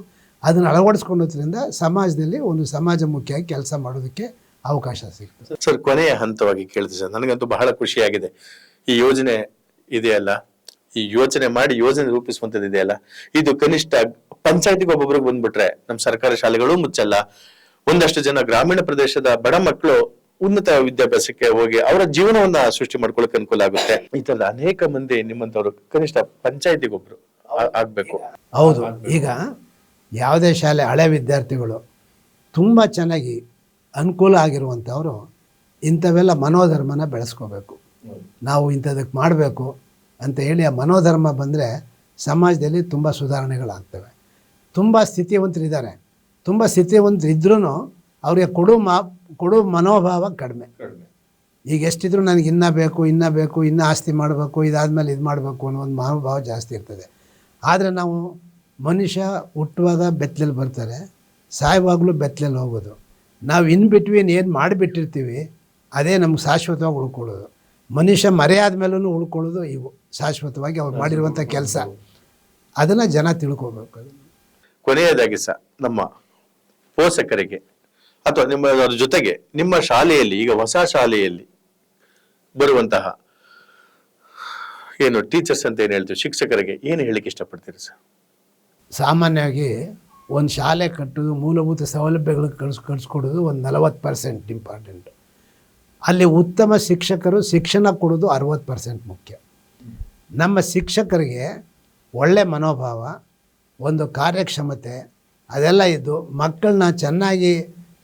ಅದನ್ನು ಅಳವಡಿಸ್ಕೊಳ್ಳೋದ್ರಿಂದ ಸಮಾಜದಲ್ಲಿ ಒಂದು ಸಮಾಜಮುಖಿಯಾಗಿ ಕೆಲಸ ಮಾಡೋದಕ್ಕೆ ಅವಕಾಶ ಸಿಗ್ತದೆ. ಸರ್ ಕೊನೆಯ ಹಂತವಾಗಿ ಕೇಳ್ತೀವಿ ಸರ್. ನನಗಂತೂ ಬಹಳ ಖುಷಿಯಾಗಿದೆ. ಈ ಯೋಜನೆ ಇದೆಯಲ್ಲ? ಈ ಯೋಜನೆ ಮಾಡಿ ಯೋಜನೆ ರೂಪಿಸುವಂತದ್ದು ಇದೆಯಲ್ಲ ಇದು ಕನಿಷ್ಠ ಪಂಚಾಯತಿಗೆ ಒಬ್ಬೊಬ್ರಿಗೆ ಬಂದ್ಬಿಟ್ರೆ ನಮ್ಮ ಸರ್ಕಾರಿ ಶಾಲೆಗಳು ಮುಚ್ಚಲ್ಲ ಒಂದಷ್ಟು ಜನ ಗ್ರಾಮೀಣ ಪ್ರದೇಶದ ಬಡ ಮಕ್ಕಳು ಉನ್ನತ ವಿದ್ಯಾಭ್ಯಾಸಕ್ಕೆ ಹೋಗಿ ಅವರ ಜೀವನವನ್ನ ಸೃಷ್ಟಿ ಮಾಡ್ಕೊಳಕ್ ಅನುಕೂಲ ಆಗುತ್ತೆ. ಈ ತರದ ಅನೇಕ ಮಂದಿ ನಿಮ್ಮಂತವ್ರು ಕನಿಷ್ಠ ಪಂಚಾಯತಿಗೊಬ್ರು ಆಗ್ಬೇಕು. ಹೌದು. ಈಗ ಯಾವುದೇ ಶಾಲೆ ಹಳೆ ವಿದ್ಯಾರ್ಥಿಗಳು ತುಂಬ ಚೆನ್ನಾಗಿ ಅನುಕೂಲ ಆಗಿರುವಂಥವರು ಇಂಥವೆಲ್ಲ ಮನೋಧರ್ಮನ ಬೆಳೆಸ್ಕೋಬೇಕು. ನಾವು ಇಂಥದಕ್ಕೆ ಮಾಡಬೇಕು ಅಂತ ಹೇಳಿ ಆ ಮನೋಧರ್ಮ ಬಂದರೆ ಸಮಾಜದಲ್ಲಿ ತುಂಬ ಸುಧಾರಣೆಗಳಾಗ್ತವೆ. ತುಂಬ ಸ್ಥಿತಿವಂತರಿದ್ದಾರೆ. ತುಂಬ ಸ್ಥಿತಿ ಒಂದು ಇದ್ರೂ ಅವ್ರಿಗೆ ಕೊಡೋ ಮಾ ಕೊಡೋ ಮನೋಭಾವ ಕಡಿಮೆ. ಈಗ ಎಷ್ಟಿದ್ರು ನನಗೆ ಇನ್ನೂ ಬೇಕು ಇನ್ನೂ ಬೇಕು ಇನ್ನೂ ಆಸ್ತಿ ಮಾಡಬೇಕು ಇದಾದಮೇಲೆ ಇದು ಮಾಡಬೇಕು ಅನ್ನೋ ಒಂದು ಮನೋಭಾವ ಜಾಸ್ತಿ ಇರ್ತದೆ. ಆದರೆ ನಾವು ಮನುಷ್ಯ ಹುಟ್ಟುವಾಗ ಬೆತ್ತಲಲ್ಲಿ ಬರ್ತಾರೆ ಸಾಯುವಾಗಲೂ ಬೆತ್ತಲಲ್ಲಿ ಹೋಗೋದು. ನಾವು ಇನ್ ಬಿಟ್ವೀನ್ ಏನು ಮಾಡಿಬಿಟ್ಟಿರ್ತೀವಿ ಅದೇ ನಮ್ಗೆ ಶಾಶ್ವತವಾಗಿ ಉಳ್ಕೊಳ್ಳೋದು. ಮನುಷ್ಯ ಮರೆಯಾದ ಮೇಲೂ ಉಳ್ಕೊಳ್ಳೋದು ಇವು ಶಾಶ್ವತವಾಗಿ ಅವ್ರು ಮಾಡಿರುವಂಥ ಕೆಲಸ. ಅದನ್ನು ಜನ ತಿಳ್ಕೊಬೇಕು. ಕೊನೆಯದಾಗಿ ಸಹ ನಮ್ಮ ಪೋಷಕರಿಗೆ ಅಥವಾ ನಿಮ್ಮ ಅದರ ಜೊತೆಗೆ ನಿಮ್ಮ ಶಾಲೆಯಲ್ಲಿ, ಈಗ ಹೊಸ ಶಾಲೆಯಲ್ಲಿ ಬರುವಂತಹ ಏನು ಟೀಚರ್ಸ್ ಅಂತ ಏನು ಹೇಳ್ತೀವಿ ಶಿಕ್ಷಕರಿಗೆ ಏನು ಹೇಳಿಕ್ಕೆ ಇಷ್ಟಪಡ್ತೀರಿ ಸರ್? ಸಾಮಾನ್ಯವಾಗಿ ಒಂದು ಶಾಲೆ ಕಟ್ಟೋದು ಮೂಲಭೂತ ಸೌಲಭ್ಯಗಳು ಕಳ್ಸಿ ಕಳಿಸ್ಕೊಡೋದು ಒಂದು ನಲವತ್ತು ಪರ್ಸೆಂಟ್ ಇಂಪಾರ್ಟೆಂಟ್ ಅಲ್ಲಿ ಉತ್ತಮ ಶಿಕ್ಷಕರು ಶಿಕ್ಷಣ ಕೊಡೋದು ಅರವತ್ತು ಪರ್ಸೆಂಟ್ ಮುಖ್ಯ. ನಮ್ಮ ಶಿಕ್ಷಕರಿಗೆ ಒಳ್ಳೆ ಮನೋಭಾವ, ಒಂದು ಕಾರ್ಯಕ್ಷಮತೆ ಅದೆಲ್ಲ ಇದ್ದು ಮಕ್ಕಳನ್ನ ಚೆನ್ನಾಗಿ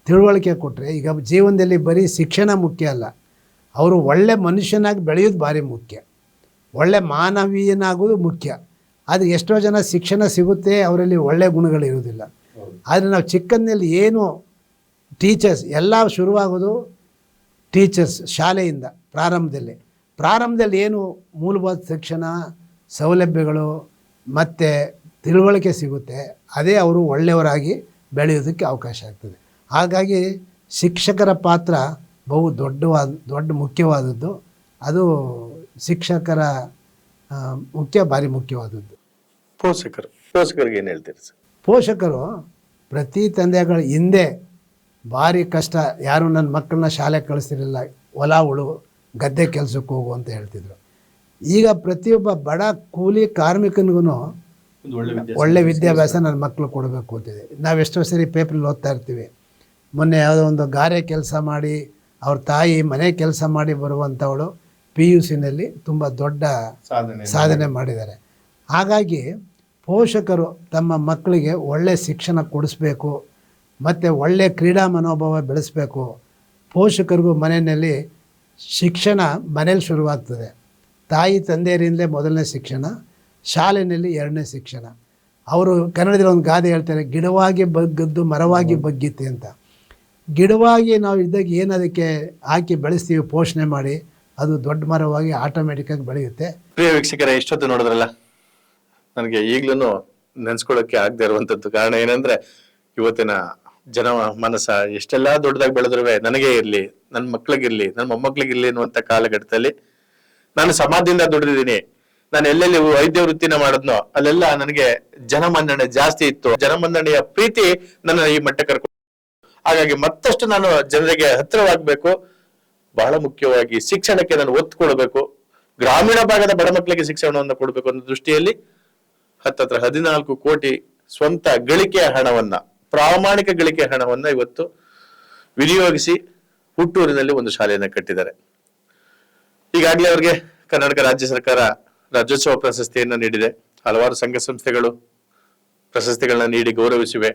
ತಿಳುವಳಿಕೆ ಕೊಟ್ಟರೆ ಈಗ ಜೀವನದಲ್ಲಿ ಬರೀ ಶಿಕ್ಷಣ ಮುಖ್ಯ ಅಲ್ಲ, ಅವರು ಒಳ್ಳೆ ಮನುಷ್ಯನಾಗಿ ಬೆಳೆಯೋದು ಭಾರಿ ಮುಖ್ಯ. ಒಳ್ಳೆ ಮಾನವೀಯನಾಗೋದು ಮುಖ್ಯ. ಅದು ಎಷ್ಟೋ ಜನ ಶಿಕ್ಷಣ ಸಿಗುತ್ತೆ, ಅವರಲ್ಲಿ ಒಳ್ಳೆ ಗುಣಗಳಿರೋದಿಲ್ಲ ಆದರೆ ನಾವು ಚಿಕ್ಕಂದಲ್ಲಿ ಏನು ಟೀಚರ್ಸ್, ಎಲ್ಲ ಶುರುವಾಗೋದು ಟೀಚರ್ಸ್ ಶಾಲೆಯಿಂದ ಪ್ರಾರಂಭದಲ್ಲಿ. ಪ್ರಾರಂಭದಲ್ಲಿ ಏನು ಮೂಲಭೂತ ಶಿಕ್ಷಣ, ಸೌಲಭ್ಯಗಳು, ಮತ್ತು ತಿಳುವಳಿಕೆ ಸಿಗುತ್ತೆ ಅದೇ ಅವರು ಒಳ್ಳೆಯವರಾಗಿ ಬೆಳೆಯೋದಕ್ಕೆ ಅವಕಾಶ ಆಗ್ತದೆ. ಹಾಗಾಗಿ ಶಿಕ್ಷಕರ ಪಾತ್ರ ಬಹು ದೊಡ್ಡವಾದ ದೊಡ್ಡ ಮುಖ್ಯವಾದದ್ದು. ಅದು ಶಿಕ್ಷಕರ ಮುಖ್ಯ ಭಾರಿ ಮುಖ್ಯವಾದದ್ದು. ಪೋಷಕರು ಪೋಷಕರಿಗೆ ಏನು ಹೇಳ್ತೀರಿ ಸರ್? ಪೋಷಕರು ಪ್ರತಿ ತಂದೆಗಳ ಹಿಂದೆ ಭಾರಿ ಕಷ್ಟ ಯಾರು ನನ್ನ ಮಕ್ಕಳನ್ನ ಶಾಲೆಗೆ ಕಳಿಸ್ತಿರಲಿಲ್ಲ ಹೊಲ ಉಳು ಗದ್ದೆ ಕೆಲಸಕ್ಕೆ ಹೋಗು ಅಂತ ಹೇಳ್ತಿದ್ರು. ಈಗ ಪ್ರತಿಯೊಬ್ಬ ಬಡ ಕೂಲಿ ಕಾರ್ಮಿಕನಿಗೂ ಒಳ್ಳೆ ಒಳ್ಳೆ ವಿದ್ಯಾಭ್ಯಾಸ ನನ್ನ ಮಕ್ಕಳು ಕೊಡಬೇಕು ಅಂತಿದೆ ನಾವು ಎಷ್ಟೋ ಸರಿ ಪೇಪರಲ್ಲಿ ಓದ್ತಾ ಇರ್ತೀವಿ. ಮೊನ್ನೆ ಯಾವುದೋ ಒಂದು ಗಾರೆ ಕೆಲಸ ಮಾಡಿ ಅವ್ರ ತಾಯಿ ಮನೆ ಕೆಲಸ ಮಾಡಿ ಬರುವಂಥವಳು ಪಿ ಯು ಸಿನಲ್ಲಿ ತುಂಬ ದೊಡ್ಡ ಸಾಧನೆ ಸಾಧನೆ ಮಾಡಿದ್ದಾರೆ. ಹಾಗಾಗಿ ಪೋಷಕರು ತಮ್ಮ ಮಕ್ಕಳಿಗೆ ಒಳ್ಳೆಯ ಶಿಕ್ಷಣ ಕೊಡಿಸ್ಬೇಕು ಮತ್ತು ಒಳ್ಳೆಯ ಕ್ರೀಡಾ ಮನೋಭಾವ ಬೆಳೆಸಬೇಕು. ಪೋಷಕರಿಗೂ ಮನೆಯಲ್ಲಿ ಶಿಕ್ಷಣ ಮನೇಲಿ ಶುರುವಾಗ್ತದೆ. ತಾಯಿ ತಂದೆಯರಿಂದಲೇ ಮೊದಲನೇ ಶಿಕ್ಷಣ ಶಾಲೆಯಲ್ಲಿ ಎರಡನೇ ಶಿಕ್ಷಣ. ಅವರು ಕನ್ನಡದಲ್ಲಿ ಒಂದು ಗಾದೆ ಹೇಳ್ತಾರೆ ಗಿಡವಾಗಿ ಬಗ್ಗದ್ದು ಮರವಾಗಿ ಬಗ್ಗಿತ್ತೆ ಅಂತ. ಗಿಡವಾಗಿ ನಾವು ಇದ್ದಾಗ ಏನು ಅದಕ್ಕೆ ಹಾಕಿ ಬೆಳೆಸ್ತೀವಿ ಪೋಷಣೆ ಮಾಡಿ ಅದು ದೊಡ್ಡ ಮರವಾಗಿ ಆಟೋಮೆಟಿಕಾಗಿ ಬೆಳೆಯುತ್ತೆ. ಪ್ರಿಯ ವೀಕ್ಷಕರೇ ಎಷ್ಟೊತ್ತು ನೋಡಿದ್ರಲ್ಲ ನನಗೆ ಈಗಲೂ ನೆನೆಸ್ಕೊಳ್ಳೋಕ್ಕೆ ಆಗದೆ ಇರುವಂಥದ್ದು. ಕಾರಣ ಏನಂದ್ರೆ ಇವತ್ತಿನ ಜನ ಮನಸ್ಸ ಎಷ್ಟೆಲ್ಲ ದೊಡ್ಡದಾಗಿ ಬೆಳೆದ್ರು ನನಗೆ ಇರಲಿ ನನ್ನ ಮಕ್ಳಿಗಿರಲಿ ನನ್ನ ಮೊಮ್ಮಕ್ಳಿಗಿರಲಿ ಅನ್ನುವಂಥ ಕಾಲಘಟ್ಟದಲ್ಲಿ ನಾನು ಸಮಾಧಿಯಿಂದ ದುಡಿದಿದ್ದೀನಿ. ನಾನು ಎಲ್ಲೆಲ್ಲಿ ವೈದ್ಯ ವೃತ್ತಿನ ಮಾಡಿದ್ನೋ ಅಲ್ಲೆಲ್ಲ ನನಗೆ ಜನಮನ್ನಣೆ ಜಾಸ್ತಿ ಇತ್ತು. ಜನಮನ್ನಣೆಯ ಪ್ರೀತಿ ನನ್ನ ಈ ಮಟ್ಟ ಕರ್ಕೊಂಡು ಹಾಗಾಗಿ ಮತ್ತಷ್ಟು ನಾನು ಜನರಿಗೆ ಹತ್ತಿರವಾಗಬೇಕು. ಬಹಳ ಮುಖ್ಯವಾಗಿ ಶಿಕ್ಷಣಕ್ಕೆ ನಾನು ಒತ್ತು ಕೊಡಬೇಕು. ಗ್ರಾಮೀಣ ಭಾಗದ ಬಡ ಮಕ್ಕಳಿಗೆ ಶಿಕ್ಷಣವನ್ನು ಕೊಡಬೇಕು ಅನ್ನೋ ದೃಷ್ಟಿಯಲ್ಲಿ ಹತ್ತತ್ರ ಹದಿನಾಲ್ಕು ಕೋಟಿ ಸ್ವಂತ ಗಳಿಕೆಯ ಹಣವನ್ನ, ಪ್ರಾಮಾಣಿಕ ಗಳಿಕೆಯ ಹಣವನ್ನ ಇವತ್ತು ವಿನಿಯೋಗಿಸಿ ಹುಟ್ಟೂರಿನಲ್ಲಿ ಒಂದು ಶಾಲೆಯನ್ನು ಕಟ್ಟಿದ್ದಾರೆ. ಈಗಾಗಲೇ ಅವರಿಗೆ ಕರ್ನಾಟಕ ರಾಜ್ಯ ಸರ್ಕಾರ ರಾಜ್ಯೋತ್ಸವ ಪ್ರಶಸ್ತಿಯನ್ನು ನೀಡಿದೆ. ಹಲವಾರು ಸಂಘ ಸಂಸ್ಥೆಗಳು ಪ್ರಶಸ್ತಿಗಳನ್ನ ನೀಡಿ ಗೌರವಿಸಿವೆ.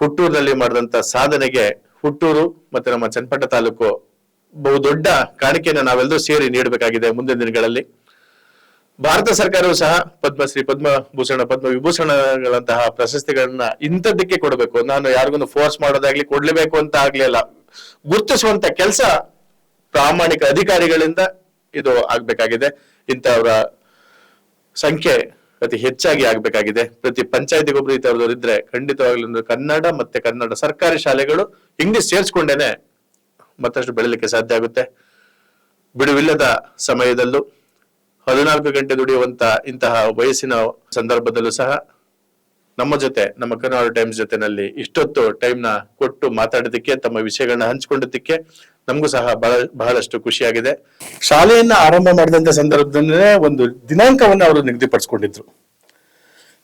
ಹುಟ್ಟೂರಿನಲ್ಲಿ ಮಾಡಿದಂತ ಸಾಧನೆಗೆ ಹುಟ್ಟೂರು ಮತ್ತೆ ನಮ್ಮ ಚನ್ನಪಟ್ಟ ತಾಲೂಕು ಬಹುದೊಡ್ಡ ಕಾಣಿಕೆಯನ್ನು ನಾವೆಲ್ಲರೂ ಸೇರಿ ನೀಡಬೇಕಾಗಿದೆ ಮುಂದಿನ ದಿನಗಳಲ್ಲಿ. ಭಾರತ ಸರ್ಕಾರವು ಸಹ ಪದ್ಮಶ್ರೀ ಪದ್ಮಭೂಷಣ ಪದ್ಮ ವಿಭೂಷಣಗಳಂತಹ ಪ್ರಶಸ್ತಿಗಳನ್ನ ಇಂಥದ್ದಕ್ಕೆ ಕೊಡಬೇಕು. ನಾನು ಯಾರಿಗೂ ಫೋರ್ಸ್ ಮಾಡೋದಾಗ್ಲಿ ಕೊಡ್ಲೇಬೇಕು ಅಂತ ಆಗ್ಲಿಲ್ಲ. ಗುರುತಿಸುವಂತ ಕೆಲಸ ಪ್ರಾಮಾಣಿಕ ಅಧಿಕಾರಿಗಳಿಂದ ಇದು ಆಗ್ಬೇಕಾಗಿದೆ. ಇಂಥವರ ಸಂಖ್ಯೆ ಅತಿ ಹೆಚ್ಚಾಗಿ ಆಗಬೇಕಾಗಿದೆ. ಪ್ರತಿ ಪಂಚಾಯತಿಗೊಬ್ರು ಇಂಥವ್ರದವ್ರು ಇದ್ರೆ ಖಂಡಿತವಾಗ್ಲೂ ಕನ್ನಡ ಮತ್ತೆ ಕನ್ನಡ ಸರ್ಕಾರಿ ಶಾಲೆಗಳು ಇಂಗ್ಲಿಷ್ ಸೇರಿಸ್ಕೊಂಡೇನೆ ಮತ್ತಷ್ಟು ಬೆಳಿಲಿಕ್ಕೆ ಸಾಧ್ಯ ಆಗುತ್ತೆ. ಬಿಡುವಿಲ್ಲದ ಸಮಯದಲ್ಲೂ ಹದಿನಾಲ್ಕು ಗಂಟೆ ದುಡಿಯುವಂತ ಇಂತಹ ವಯಸ್ಸಿನ ಸಂದರ್ಭದಲ್ಲೂ ಸಹ ನಮ್ಮ ಜೊತೆ, ನಮ್ಮ ಕನ್ನಡ ಟೈಮ್ಸ್ ಜೊತೆನಲ್ಲಿ ಇಷ್ಟೊತ್ತು ಟೈಮ್ನ ಕೊಟ್ಟು ಮಾತಾಡೋದಕ್ಕೆ ತಮ್ಮ ವಿಷಯಗಳನ್ನ ಹಂಚಿಕೊಂಡಿದ್ದಕ್ಕೆ ನಮಗೂ ಸಹ ಬಹಳ, ಬಹಳಷ್ಟು ಖುಷಿಯಾಗಿದೆ. ಶಾಲೆಯನ್ನ ಆರಂಭ ಮಾಡಿದಂತ ಸಂದರ್ಭದಲ್ಲೇ ಒಂದು ದಿನಾಂಕವನ್ನು ಅವರು ನಿಗದಿಪಡಿಸ್ಕೊಂಡಿದ್ರು.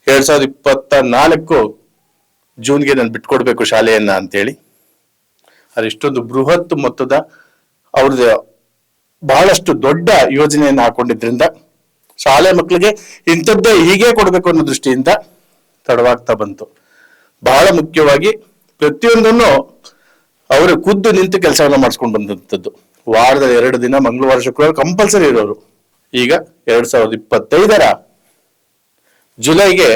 ಎರಡ್ ಸಾವಿರದ ಇಪ್ಪತ್ತ ನಾಲ್ಕು ಜೂನ್ಗೆ ನಾನು ಬಿಟ್ಕೊಡ್ಬೇಕು ಶಾಲೆಯನ್ನ ಅಂತೇಳಿ. ಅದೆಷ್ಟೊಂದು ಬೃಹತ್ ಮೊತ್ತದ ಅವ್ರದ್ದು ಬಹಳಷ್ಟು ದೊಡ್ಡ ಯೋಜನೆಯನ್ನು ಹಾಕೊಂಡಿದ್ರಿಂದ ಶಾಲೆ ಮಕ್ಕಳಿಗೆ ಇಂಥದ್ದೇ ಹೀಗೆ ಕೊಡಬೇಕು ಅನ್ನೋ ದೃಷ್ಟಿಯಿಂದ ತಡವಾಗ್ತಾ ಬಂತು. ಬಹಳ ಮುಖ್ಯವಾಗಿ ಪ್ರತಿಯೊಂದನ್ನು ಅವರು ಖುದ್ದು ನಿಂತು ಕೆಲಸವನ್ನ ಮಾಡಿಸ್ಕೊಂಡು ಬಂದಂಥದ್ದು. ವಾರದ ಎರಡು ದಿನ, ಮಂಗಳವಾರ, ಶುಕ್ರವಾರ ಕಂಪಲ್ಸರಿ ಇರೋರು. ಈಗ ಎರಡ್ ಸಾವಿರದ ಇಪ್ಪತ್ತೈದರ ಜುಲೈಗೆ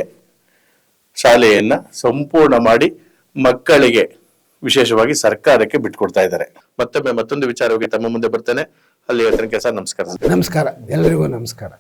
ಶಾಲೆಯನ್ನ ಸಂಪೂರ್ಣ ಮಾಡಿ ಮಕ್ಕಳಿಗೆ ವಿಶೇಷವಾಗಿ ಸರ್ಕಾರಕ್ಕೆ ಬಿಟ್ಕೊಡ್ತಾ ಇದ್ದಾರೆ. ಮತ್ತೊಮ್ಮೆ ಮತ್ತೊಂದು ವಿಚಾರವಾಗಿ ತಮ್ಮ ಮುಂದೆ ಬರ್ತೇನೆ. ಅಲ್ಲಿ ಇವತ್ತಿನ ಕೆಲಸ ನಮಸ್ಕಾರ. ನಮಸ್ಕಾರ. ಎಲ್ಲರಿಗೂ ನಮಸ್ಕಾರ.